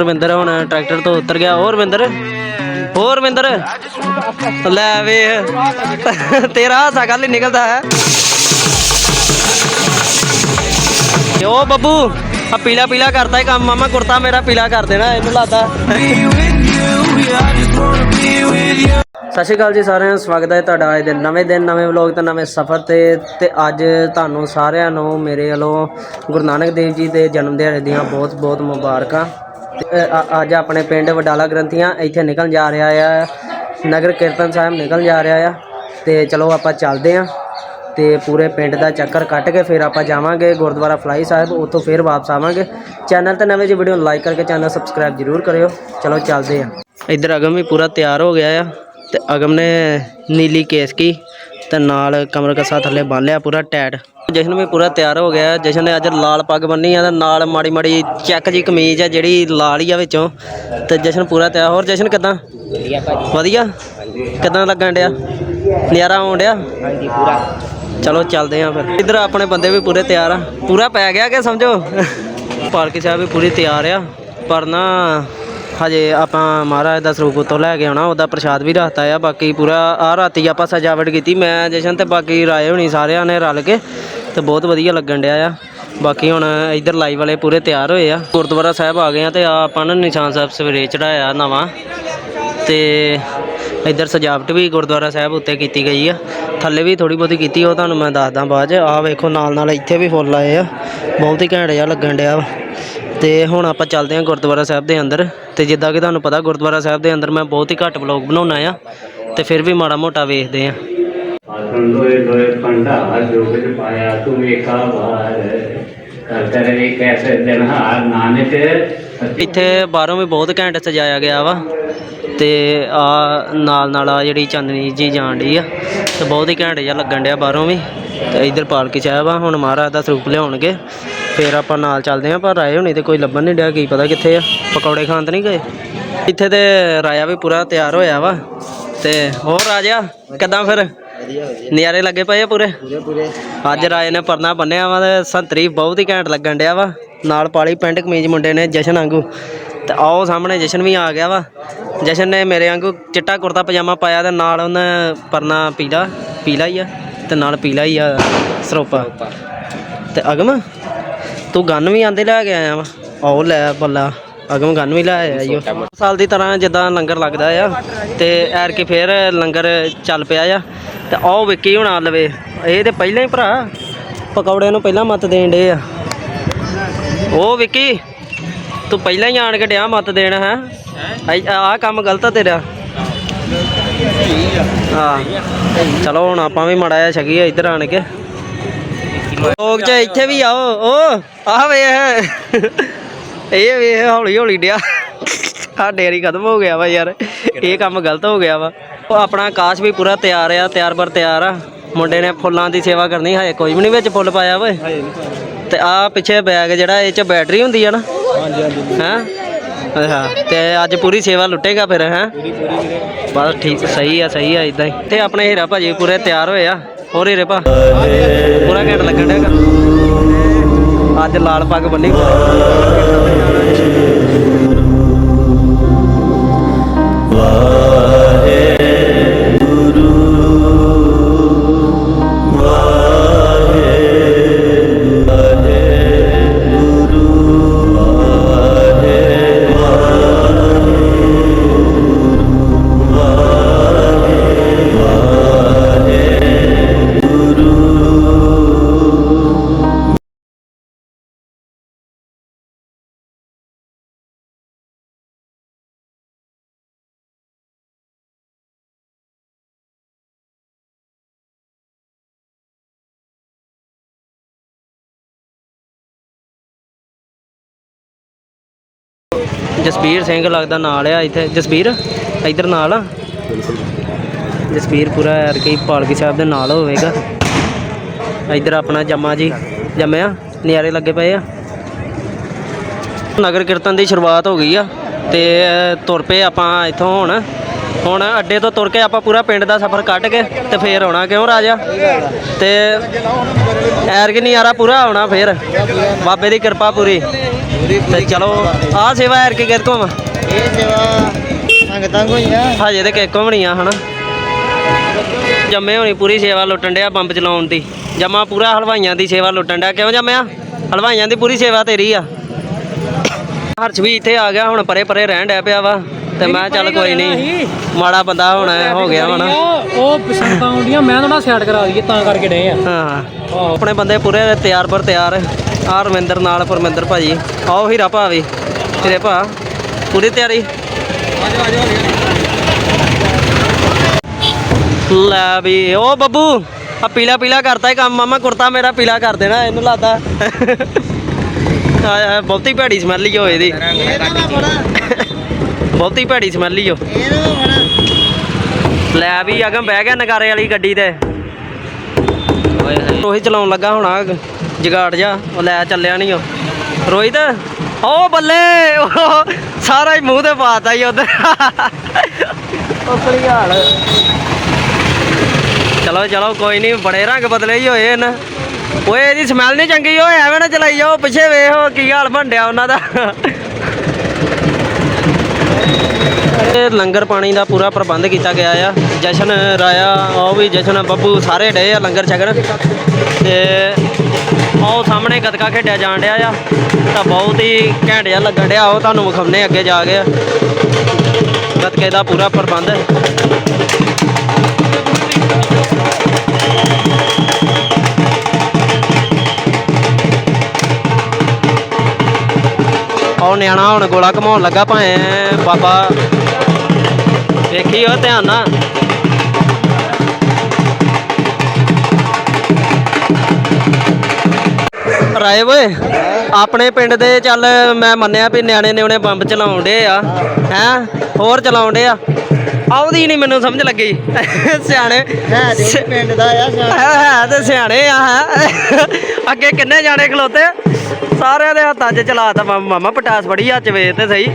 ਰਵਿੰਦਰ ਹੁਣ ਟਰੈਕਟਰ ਤੋਂ ਉਤਰ ਗਿਆ। ਹੋਰ ਰਵਿੰਦਰ? ਹੋਰ ਰਵਿੰਦਰ? ਲੈ ਵੇ ਤੇਰਾ ਹਾਸਾ ਗੱਲ ਹੀ ਨਿਕਲਦਾ ਹੈ। ਓ ਬੱਬੂ ਆ ਪੀਲਾ ਪੀਲਾ ਕਰਤਾ ਇਹ ਕੰਮ। ਮਾਮਾ ਕੁਰਤਾ ਮੇਰਾ ਪੀਲਾ ਕਰ ਦੇਣਾ, ਇਹਨੂੰ ਲਾਦਾ। ਸਤਿ ਸ਼੍ਰੀ ਅਕਾਲ ਜੀ ਸਾਰਿਆਂ ਨੂੰ ਸਵਾਗਤ ਹੈ ਤੁਹਾਡਾ ਅੱਜ ਦੇ ਨਵੇਂ ਦਿਨ, ਨਵੇਂ ਵਲੌਗ ਤੇ ਨਵੇਂ ਸਫ਼ਰ ਤੇ। ਤੇ ਅੱਜ ਤੁਹਾਨੂੰ ਸਾਰਿਆਂ ਨੂੰ ਮੇਰੇ ਵੱਲੋਂ ਗੁਰੂ ਨਾਨਕ ਦੇਵ ਜੀ ਦੇ ਜਨਮ ਦਿਹਾੜੇ ਦੀਆਂ ਬਹੁਤ ਬਹੁਤ ਮੁਬਾਰਕਾਂ। ਅੱਜ ਆਪਣੇ ਪਿੰਡ ਵਡਾਲਾ ਗ੍ਰੰਥੀਆਂ ਇੱਥੇ ਨਿਕਲ ਜਾ ਰਿਹਾ ਆ। ਨਗਰ ਕੀਰਤਨ ਸਾਹਿਬ ਨਿਕਲ ਜਾ ਰਿਹਾ ਆ। ਤੇ ਚਲੋ ਆਪਾਂ ਚੱਲਦੇ ਆਂ। ਤੇ ਪੂਰੇ ਪਿੰਡ ਦਾ ਚੱਕਰ ਕੱਟ ਕੇ ਫਿਰ ਆਪਾਂ ਜਾਵਾਂਗੇ ਗੁਰਦੁਆਰਾ ਫਲਾਈ ਸਾਹਿਬ, ਉੱਥੋਂ ਫਿਰ ਵਾਪਸ ਆਵਾਂਗੇ। ਚੈਨਲ ਤੇ ਨਵੇਂ ਜੀ ਵੀਡੀਓ ਨੂੰ ਲਾਈਕ ਕਰਕੇ ਚੈਨਲ ਸਬਸਕ੍ਰਾਈਬ ਜਰੂਰ ਕਰਿਓ। ਚਲੋ ਚੱਲਦੇ ਆਂ। ਇੱਧਰ ਅਗਮ ਵੀ ਪੂਰਾ ਤਿਆਰ ਹੋ ਗਿਆ ਆ। ਤੇ ਅਗਮ ਨੇ ਨੀਲੀ ਕੇਸ ਕੀ ਤੇ ਨਾਲ ਕਮਰ ਕੱਸਾ ਥੱਲੇ ਬੰਨ ਲਿਆ ਪੂਰਾ ਟੈਟ। ਜਸ਼ਨ ਵੀ ਪੂਰਾ ਤਿਆਰ ਹੋ ਗਿਆ। ਜਸ਼ਨ ਨੇ ਅੱਜ ਲਾਲ ਪੱਗ ਬੰਨੀ ਆ ਤੇ ਨਾਲ ਮਾੜੀ ਮਾੜੀ ਚੈੱਕ ਜੀ ਕਮੀਜ਼ ਆ ਜਿਹੜੀ ਲਾਲ ਹੀ ਆ ਵਿੱਚੋਂ। ਤੇ ਜਸ਼ਨ ਪੂਰਾ ਤਿਆਰ ਹੋਰ ਜਸ਼ਨ ਕਿਦਾਂ? ਵਧੀਆ ਕਿਦਾਂ ਲੱਗਣ ਡਿਆ? ਨਜ਼ਾਰਾ ਆਉਣ ਡਿਆ? ਚਲੋ ਚੱਲਦੇ ਆਂ ਫਿਰ। ਇਧਰ ਆਪਣੇ ਬੰਦੇ ਵੀ ਪੂਰੇ ਤਿਆਰ ਆ। ਪੂਰਾ ਪੈ ਗਿਆ ਕਿ ਸਮਝੋ? ਪਾਲਕੀ ਸਾਹਿਬ ਵੀ ਪੂਰੀ ਤਿਆਰ ਆ। ਪਰ ਨਾ ਹਜੇ ਆਪਾਂ ਮਹਾਰਾਜ ਦਾ ਸਰੂਪ ਤੋਂ ਲੈ ਕੇ ਆਉਣਾ, ਉਹਦਾ ਪ੍ਰਸ਼ਾਦ ਵੀ ਰੱਖਤਾ ਆ, ਬਾਕੀ ਪੂਰਾ ਆ ਰਾਤੀ ਆਪਾਂ ਸਜਾਵਟ ਕੀਤੀ, ਮੈਂ ਜਸ਼ਨ ਤੇ ਬਾਕੀ ਰਾਏ ਹੋਣੀ ਸਾਰਿਆਂ ਨੇ ਰਲ ਕੇ, ਤੇ ਬਹੁਤ ਵਧੀਆ ਲੱਗਣ ਡਿਆ ਆ। ਬਾਕੀ ਹੁਣ ਇਧਰ ਲਾਈਵ ਵਾਲੇ ਪੂਰੇ ਤਿਆਰ ਹੋਏ ਆ। ਗੁਰਦੁਆਰਾ ਸਾਹਿਬ ਆ ਗਏ ਆ ਤੇ ਆ ਆਪਾਂ ਨੇ ਨਿਸ਼ਾਨ ਸਾਹਿਬ ਸਵੇਰੇ ਚੜਾਇਆ ਨਵਾਂ, ਤੇ ਇੱਧਰ ਸਜਾਵਟ ਵੀ ਗੁਰਦੁਆਰਾ ਸਾਹਿਬ ਉੱਤੇ ਕੀਤੀ ਗਈ ਆ। ਥੱਲੇ ਵੀ ਥੋੜੀ ਬਹੁਤੀ ਕੀਤੀ, ਉਹ ਤੁਹਾਨੂੰ ਮੈਂ ਦੱਸਦਾ ਬਾਅਦ ਚ। ਆਹ ਵੇਖੋ ਨਾਲ ਨਾਲ ਇੱਥੇ ਵੀ ਫੁੱਲ ਆਏ ਆ। ਬਹੁਤ ਹੀ ਘੈਂਟ ਜਿਹਾ ਲੱਗਣ ਡਿਆ ਵਾ। ਤੇ ਹੁਣ ਆਪਾਂ ਚੱਲਦੇ ਹਾਂ ਗੁਰਦੁਆਰਾ ਸਾਹਿਬ ਦੇ ਅੰਦਰ ਤੇ ਜਿੱਦਾਂ ਕਿ ਤੁਹਾਨੂੰ ਪਤਾ ਗੁਰਦੁਆਰਾ ਸਾਹਿਬ ਦੇ ਅੰਦਰ ਮੈਂ ਬਹੁਤ ਹੀ ਘੱਟ ਵਲੌਗ ਬਣਾਉਣਾ ਆ ਤੇ ਫਿਰ ਵੀ ਮਾੜਾ ਮੋਟਾ ਵੇਖਦੇ ਆ ਆਸਨ ਜੋ ਪਾਇਆ ਤੂੰ ਕੈਸੇ ਦਿਨ ਹਾਰ ਨਾਨਕ। ਇੱਥੇ ਬਾਹਰੋਂ ਵੀ ਬਹੁਤ ਘੈਂਟ ਸਜਾਇਆ ਗਿਆ ਵਾ ਤੇ ਆ ਨਾਲ ਨਾਲ ਆ ਜਿਹੜੀ ਚਾਂਦਨੀ ਜੀ ਜਾਣ ਡਈ ਆ ਤੇ ਬਹੁਤ ਹੀ ਘੈਂਟ ਜਿਹਾ ਲੱਗਣ ਡਿਆ ਬਾਹਰੋਂ ਵੀ ਤੇ ਇੱਧਰ ਪਾਲਕੀ ਸਾਹਿਬ ਆ ਹੁਣ ਮਹਾਰਾਜ ਦਾ ਸਰੂਪ ਲਿਆਉਣਗੇ। ਫਿਰ ਆਪਾਂ ਨਾਲ ਚੱਲਦੇ ਆਂ ਪਰ ਰਾਏ ਹੋਣੀ ਤੇ ਕੋਈ ਲੱਭਣ ਨਹੀਂ ਡਿਆ ਕੀ ਪਤਾ ਕਿੱਥੇ ਆ। ਪਕੌੜੇ ਖਾਣ ਤਾਂ ਨਹੀਂ ਗਏ। ਇੱਥੇ ਤੇ ਰਾਇਆ ਵੀ ਪੂਰਾ ਤਿਆਰ ਹੋਇਆ ਵਾ। ਤੇ ਹੋਰ ਰਾਜਾ ਕਿੱਦਾਂ ਫਿਰ? ਨਜ਼ਾਰੇ ਲੱਗੇ ਪਏ ਆ ਪੂਰੇ? ਅੱਜ ਰਾਏ ਨੇ ਪਰਨਾ ਬੰਨਿਆ ਵਾ ਤੇ ਸੰਤਰੀ ਬਹੁਤ ਹੀ ਘੈਂਟ ਲੱਗਣ ਡਿਆ ਵਾ। ਨਾਲ ਪਾਲੀ ਪੈਂਟ ਕਮੀਜ਼ ਮੁੰਡੇ ਨੇ ਜਸ਼ਨ ਵਾਂਗੂ। ਤੇ ਆਓ ਸਾਹਮਣੇ ਜਸ਼ਨ ਵੀ ਆ ਗਿਆ ਵਾ। ਜਸ਼ਨ ਨੇ ਮੇਰੇ ਵਾਂਗੂ ਚਿੱਟਾ ਕੁੜਤਾ ਪਜਾਮਾ ਪਾਇਆ ਤੇ ਨਾਲ ਉਹਨੇ ਪਰਨਾ ਪੀਲਾ ਪੀਲਾ ਹੀ ਆ ਤੇ ਨਾਲ ਪੀਲਾ ਹੀ ਆ ਸਰੋਪਾ। ਤੇ ਅਗਮ? ਤੂੰ ਗਨ ਵੀ ਆਂਦੇ ਲੈ ਕੇ ਆਇਆ ਵਾ। ਆਓ ਲੈ ਬੱਲਾ, ਅਗਮ ਗਨ ਵੀ ਲੈ ਆਇਆ ਈਓ ਸਾਲ ਦੀ ਤਰ੍ਹਾਂ ਜਿੱਦਾਂ ਲੰਗਰ ਲੱਗਦਾ ਆ, ਤੇ ਐਰ ਕੇ ਫੇਰ ਲੰਗਰ ਚੱਲ ਪਿਆ ਆ, ਤੇ ਆਓ ਵਿੱਕੀ ਹੁਣ ਲਵੇ। ਇਹ ਤੇ ਪਹਿਲਾਂ ਹੀ ਭਰਾ ਪਕੌੜੇ ਨੂੰ ਪਹਿਲਾਂ ਮਤ ਦੇਣ ਡੇ ਆ। ਉਹ ਵਿੱਕੀ, ਤੂੰ ਪਹਿਲਾਂ ਹੀ ਆਣ ਕੇ ਡਿਆ ਮੱਤ ਦੇਣ, ਹੈ? ਆਹ ਕੰਮ ਗਲਤ ਆ ਤੇਰਾ। ਹਾਂ, ਚਲੋ ਹੁਣ ਆਪਾਂ ਵੀ ਮੜਾ ਜਾ ਛਕੀਏ ਇੱਧਰ ਆਣ ਕੇ। ਲੋਕ ਚ ਇੱਥੇ ਵੀ ਆਓ ਓ ਆਹ ਵੇਖ। ਇਹ ਵੇਖ ਹੌਲੀ ਹੌਲੀ ਡਿਆ। ਆ ਡੇਰੀ ਖਤਮ ਹੋ ਗਿਆ ਵਾ ਯਾਰ। ਇਹ ਕੰਮ ਗਲਤ ਹੋ ਗਿਆ ਵਾ। ਉਹ ਆਪਣਾ ਆਕਾਸ਼ ਵੀ ਪੂਰਾ ਤਿਆਰ ਆ ਤਿਆਰ ਪਰ ਤਿਆਰ ਆ। ਮੁੰਡੇ ਨੇ ਫੁੱਲਾਂ ਦੀ ਸੇਵਾ ਕਰਨੀ ਹਜੇ ਕੋਈ ਵੀ ਨਹੀਂ ਵਿੱਚ ਫੁੱਲ ਪਾਇਆ ਓਏ। ਤੇ ਆ ਪਿੱਛੇ ਬੈਗ ਜਿਹੜਾ ਇਹ ਚ ਬੈਟਰੀ ਹੁੰਦੀ ਆ ਨਾ। ਹਾਂਜੀ ਹਾਂਜੀ। ਹਾਂ? ਅੱਛਾ ਤੇ ਅੱਜ ਪੂਰੀ ਸੇਵਾ ਲੁੱਟੇਗਾ ਫਿਰ ਹੈ? ਬਸ ਠੀਕ ਸਹੀ ਆ ਸਹੀ ਆ ਇਦਾਂ ਹੀ। ਤੇ ਆਪਣੇ ਹੀਰਾ ਭਾਜੀ ਪੂਰੇ ਤਿਆਰ ਹੋਏ ਆ। ਹੋਰ ਹੀਰੇ ਭਾ ਪੂਰਾ ਘੈਂਟ ਲੱਗਣ ਡਿਆ ਅੱਜ ਲਾਲ ਪੱਗ ਬੰਨੀ। ਜਸਬੀਰ ਸਿੰਘ ਲੱਗਦਾ ਨਾਲ ਆ ਇੱਥੇ। ਜਸਬੀਰ, ਇੱਧਰ ਨਾਲ ਆ। ਜਸਬੀਰ ਪੂਰਾ ਯਾਰ ਕੀ ਪਾਲਕੀ ਸਾਹਿਬ ਦੇ ਨਾਲ ਹੋਵੇਗਾ। ਇੱਧਰ ਆਪਣਾ ਜੰਮਾ ਜੀ, ਜੰਮਿਆ, ਨਿਆਰੇ ਲੱਗੇ ਪਏ ਆ। ਨਗਰ ਕੀਰਤਨ ਦੀ ਸ਼ੁਰੂਆਤ ਹੋ ਗਈ ਆ ਤੇ ਤੁਰ ਪਏ ਆਪਾਂ ਇੱਥੋਂ ਹੁਣ। ਹੁਣ ਅੱਡੇ ਤੋਂ ਤੁਰ ਕੇ ਆਪਾਂ ਪੂਰਾ ਪਿੰਡ ਦਾ ਸਫ਼ਰ ਕੱਢ ਕੇ ਤੇ ਫੇਰ ਆਉਣਾ ਕਿਉਂ ਰਾਜਾ? ਤੇ ਐਰ ਕਿ ਨਜ਼ਾਰਾ ਪੂਰਾ ਆਉਣਾ ਫੇਰ। ਬਾਬੇ ਦੀ ਕਿਰਪਾ ਪੂਰੀ। ਤੇ ਚਲੋ ਆਹ ਸੇਵਾ ਐਰ ਕਿ ਕਿਰ ਕੋਮ ਇਹ ਸੇਵਾ ਸੰਗਤਾਂ ਹੋਈਆਂ ਹਜੇ ਤੇ ਕਿੱਕੋ ਵੀ ਨਹੀਂ ਆ ਹਨਾ? ਜੰਮੇ ਹੋਣੀ ਪੂਰੀ ਸੇਵਾ ਲੁੱਟਣ ਡਿਆ ਬੰਬ ਚਲਾਉਣ ਦੀ। ਜਮਾ ਪੂਰਾ ਹਲਵਾਈਆਂ ਦੀ ਸੇਵਾ ਲੁੱਟਣ ਡਿਆ। ਕਿਉਂ ਜੰਮਿਆ? ਹਲਵਾਈਆਂ ਦੀ ਪੂਰੀ ਸੇਵਾ ਤੇਰੀ ਆ। ਹਰਸ਼ ਵੀ ਇੱਥੇ ਆ ਗਿਆ ਹੁਣ ਪਰੇ ਪਰੇ ਰਹਿਣ ਡਿਆ ਪਿਆ ਵਾ। ਤੇ ਮੈਂ ਕਿਹਾ ਚੱਲ ਕੋਈ ਨਹੀਂ ਮਾੜਾ ਬੰਦਾ ਹੁਣ ਹੋ ਗਿਆ ਨਾ ਉਹ ਪਸੰਦਾਂ ਆਉਂਦੀਆਂ ਮੈਂ ਥੋੜਾ ਸਾਈਡ ਕਰਾ ਦਈਏ ਤਾਂ ਕਰਕੇ ਡਏ ਆ। ਹਾਂ। ਆਪਣੇ ਬੰਦੇ ਪੂਰੇ ਤਿਆਰ ਪਰ ਤਿਆਰ। ਆ ਰਵਿੰਦਰ ਨਾਲ ਪਰਮਿੰਦਰ ਭਾਜੀ। ਆਓ ਹੀਰਾ ਭਾਵੀ ਤੇਰੇ ਭਾ। ਪੂਰੀ ਤਿਆਰੀ। ਲੈ ਵੀ ਉਹ ਬੱਬੂ ਆ ਪੀਲਾ ਪੀਲਾ ਕਰਤਾ ਹੀ ਕੰਮ। ਮਾਮਾ ਕੁਰਤਾ ਮੇਰਾ ਪੀਲਾ ਕਰ ਦੇਣਾ ਇਹਨੂੰ ਲਾਦਾ। ਆ ਬਹੁਤੀ ਭੈੜੀ ਸਮੈਲ ਹੀ ਹੋਏ ਦੀ। ਬਹੁਤੀ ਭੈੜੀ ਸਮੈਲ ਹੀ ਹੋ ਲੈ ਵੀ ਅਗਮ ਬਹਿ ਗਿਆ ਨਗਾਰੇ ਵਾਲੀ ਗੱਡੀ ਤੇ। ਰੋਹਿਤ ਚਲਾਉਣ ਲੱਗਾ ਹੋਣਾ ਜਗਾੜ ਜਾ ਉਹ ਲੈ ਚੱਲਿਆ ਨਹੀਂ ਉਹ ਰੋਹਿਤ ਓ ਬੱਲੇ ਉਹ ਸਾਰਾ ਹੀ ਮੂੰਹ ਤੇ ਪਾਤਾ ਹੀ ਉਧਰ। ਉਸਲੀ ਹਾਲ। ਚਲੋ ਚਲੋ ਕੋਈ ਨਹੀਂ ਬੜੇ ਰੰਗ ਬਦਲੇ ਹੀ ਹੋਏ ਹਨ। ਓਏ ਇਹਦੀ ਸਮੈਲ ਨਹੀਂ ਚੰਗੀ ਓਏ ਐਵੇਂ ਨਾ ਚਲਾਈ ਜਾਓ ਪਿੱਛੇ ਵੇਖੋ ਕੀ ਹਾਲ ਬਣਿਆ ਉਹਨਾਂ ਦਾ। ਇਹ ਲੰਗਰ ਪਾਣੀ ਦਾ ਪੂਰਾ ਪ੍ਰਬੰਧ ਕੀਤਾ ਗਿਆ ਆ। ਜਸ਼ਨ ਰਾਇਆ, ਉਹ ਵੀ ਜਸ਼ਨ ਬੱਬੂ ਸਾਰੇ ਡੇ ਆ ਲੰਗਰ ਛਕਣ। ਤੇ ਉਹ ਸਾਹਮਣੇ ਗੱਤਕਾ ਖੇਡਿਆ ਜਾਣ ਡਿਆ ਆ। ਤਾਂ ਬਹੁਤ ਹੀ ਘੈਂਟ ਜਿਹਾ ਲੱਗਣ ਡਿਆ, ਉਹ ਤੁਹਾਨੂੰ ਵਿਖਾਉਣੇ ਅੱਗੇ ਜਾ ਕੇ। ਗੱਤਕੇ ਦਾ ਪੂਰਾ ਪ੍ਰਬੰਧ। ਉਹ ਨਿਆਣਾ ਹੁਣ ਗੋਲਾ ਘਮਾਉਣ ਲੱਗਾ ਭਾਵੇਂ ਬਾਬਾ ਉਹ ਧਿਆਨ ਨਾਲ। ਰਾਏ ਓਏ ਆਪਣੇ ਪਿੰਡ ਦੇ ਚੱਲ ਮੈਂ ਮੰਨਿਆ ਵੀ ਨਿਆਣੇ ਨੇ ਉਹਨੇ ਬੰਬ ਚਲਾਉਂਦੇ ਆ ਹੈ? ਹੋਰ ਚਲਾਉਂਦੇ ਆ। ਆਉਦੀ ਨਹੀਂ ਮੈਨੂੰ ਸਮਝ ਲੱਗੀ। ਸਿਆਣੇ। ਹੈ ਦੇ ਪਿੰਡ ਦਾ ਆ ਸਿਆਣਾ। ਹੈ ਤੇ ਸਿਆਣੇ ਆ ਹੈ। ਅੱਗੇ ਕਿੰਨੇ ਜਾਣੇ ਖਲੋਤੇ? ਸਾਰਿਆਂ ਦੇ ਹੱਥਾਂ 'ਚ ਚਲਾਤਾ ਮਾਮਾ ਪਟਾਸ ਹੱਥ 'ਚ ਵੇਚ ਤੇ ਸਹੀ।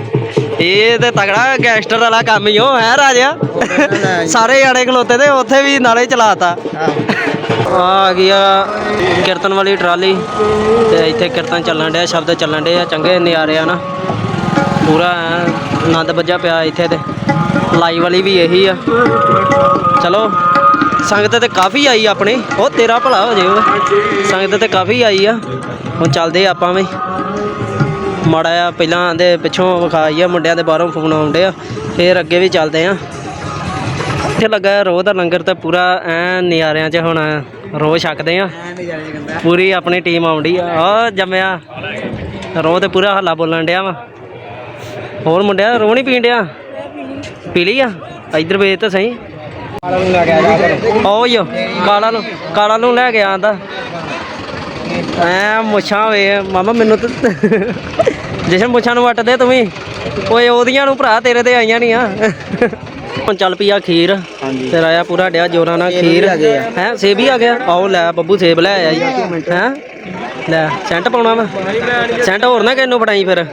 ਇਹ ਤੇ ਤਗੜਾ ਗੈਂਗਸਟਰ ਵਾਲਾ ਕੰਮ ਹੀ ਉਹ ਹੈ ਰਾਜਾ ਸਾਰੇ ਜਾਣੇ ਖਲੋਤੇ ਤੇ ਉੱਥੇ ਵੀ ਨਾਲੇ ਚਲਾਤਾ। ਆ ਆ ਗਿਆ ਕੀਰਤਨ ਵਾਲੀ ਟਰਾਲੀ ਤੇ ਇੱਥੇ ਕੀਰਤਨ ਚੱਲਣ ਡਿਆ ਸ਼ਬਦ ਚੱਲਣ ਡੇ ਆ ਚੰਗੇ ਨਜ਼ਾਰੇ ਆ ਨਾ। ਪੂਰਾ ਆਨੰਦ ਵੱਜਾ ਪਿਆ ਇੱਥੇ ਤੇ। ਲਾਈ ਵਾਲੀ ਵੀ ਇਹੀ ਆ। ਚਲੋ ਸੰਗਤ ਤੇ ਕਾਫੀ ਆਈ ਆਪਣੀ। ਉਹ ਤੇਰਾ ਭਲਾ ਹੋ ਜੇ ਓਏ ਸੰਗਤ ਤੇ ਕਾਫੀ ਆਈ ਆ। ਹੁਣ ਚੱਲਦੇ ਆਪਾਂ ਵੀ। ਮਾੜਾ ਆ ਪਹਿਲਾਂ ਦੇ ਪਿੱਛੋਂ ਵਿਖਾਈ ਆ ਮੁੰਡਿਆਂ ਦੇ ਬਾਹਰੋਂ ਫੋਨ ਆਉਂਦੇ ਆ ਫੇਰ ਅੱਗੇ ਵੀ ਚੱਲਦੇ ਆ। ਇੱਥੇ ਲੱਗਾ ਰੋਹ ਦਾ ਲੰਗਰ ਤੇ ਪੂਰਾ ਐ ਨਜ਼ਾਰਿਆਂ 'ਚ ਹੁਣ ਰੋਹ ਛਕਦੇ ਆ। ਪੂਰੀ ਆਪਣੀ ਟੀਮ ਆਉਂਦੀ ਆ। ਆ ਜੰਮਿਆ। ਰੋਹ ਤੇ ਪੂਰਾ ਹੱਲਾ ਬੋਲਣ ਡਿਆ ਵਾ। ਹੋਰ ਮੁੰਡਿਆ ਰੋਹ ਨਹੀਂ ਪੀਣ ਡਿਆ? ਪੀ ਲਈ ਆ? ਇੱਧਰ ਵੇਚ ਤਾਂ ਸਹੀ। ਓ ਯੋ ਕਾਲਾ ਨੂੰ ਕਾਲਾ ਨੂੰ ਲੈ ਕੇ ਆਂਦਾ। ਐ ਮੁੱਛਾਂ ਵੇ ਮਾਮਾ ਮੈਨੂੰ ਤਾਂ ਜਸ਼ਨ ਮੁੱਛਾਂ ਨੂੰ ਵੱਟ ਦੇ ਤੂੰ ਵੀ? ਓਏ ਉਹਦੀਆਂ ਨੂੰ ਭਰਾ ਤੇਰੇ ਤੇ ਆਈਆਂ ਨਹੀਂ ਆ। ਹੁਣ ਚੱਲ ਪਈ ਆ ਖੀਰ। ਤੇ ਰਾਇਆ ਪੂਰਾ ਡਿਆ ਜੋਰਾਂ ਨਾਲ ਖੀਰ। ਹੈ ਸੇਬ ਹੀ ਆ ਗਿਆ? ਆਓ ਲੈ ਬੱਬੂ ਸੇਬ ਲੈ ਆਇਆ ਜੀ ਹੈ? ਲੈ ਸੈਂਟ ਪਾਉਣਾ ਵਾ। ਸੈਂਟ ਹੋਰ ਨਾ ਕਿਨੂੰ ਫੜਾਈ ਫਿਰ?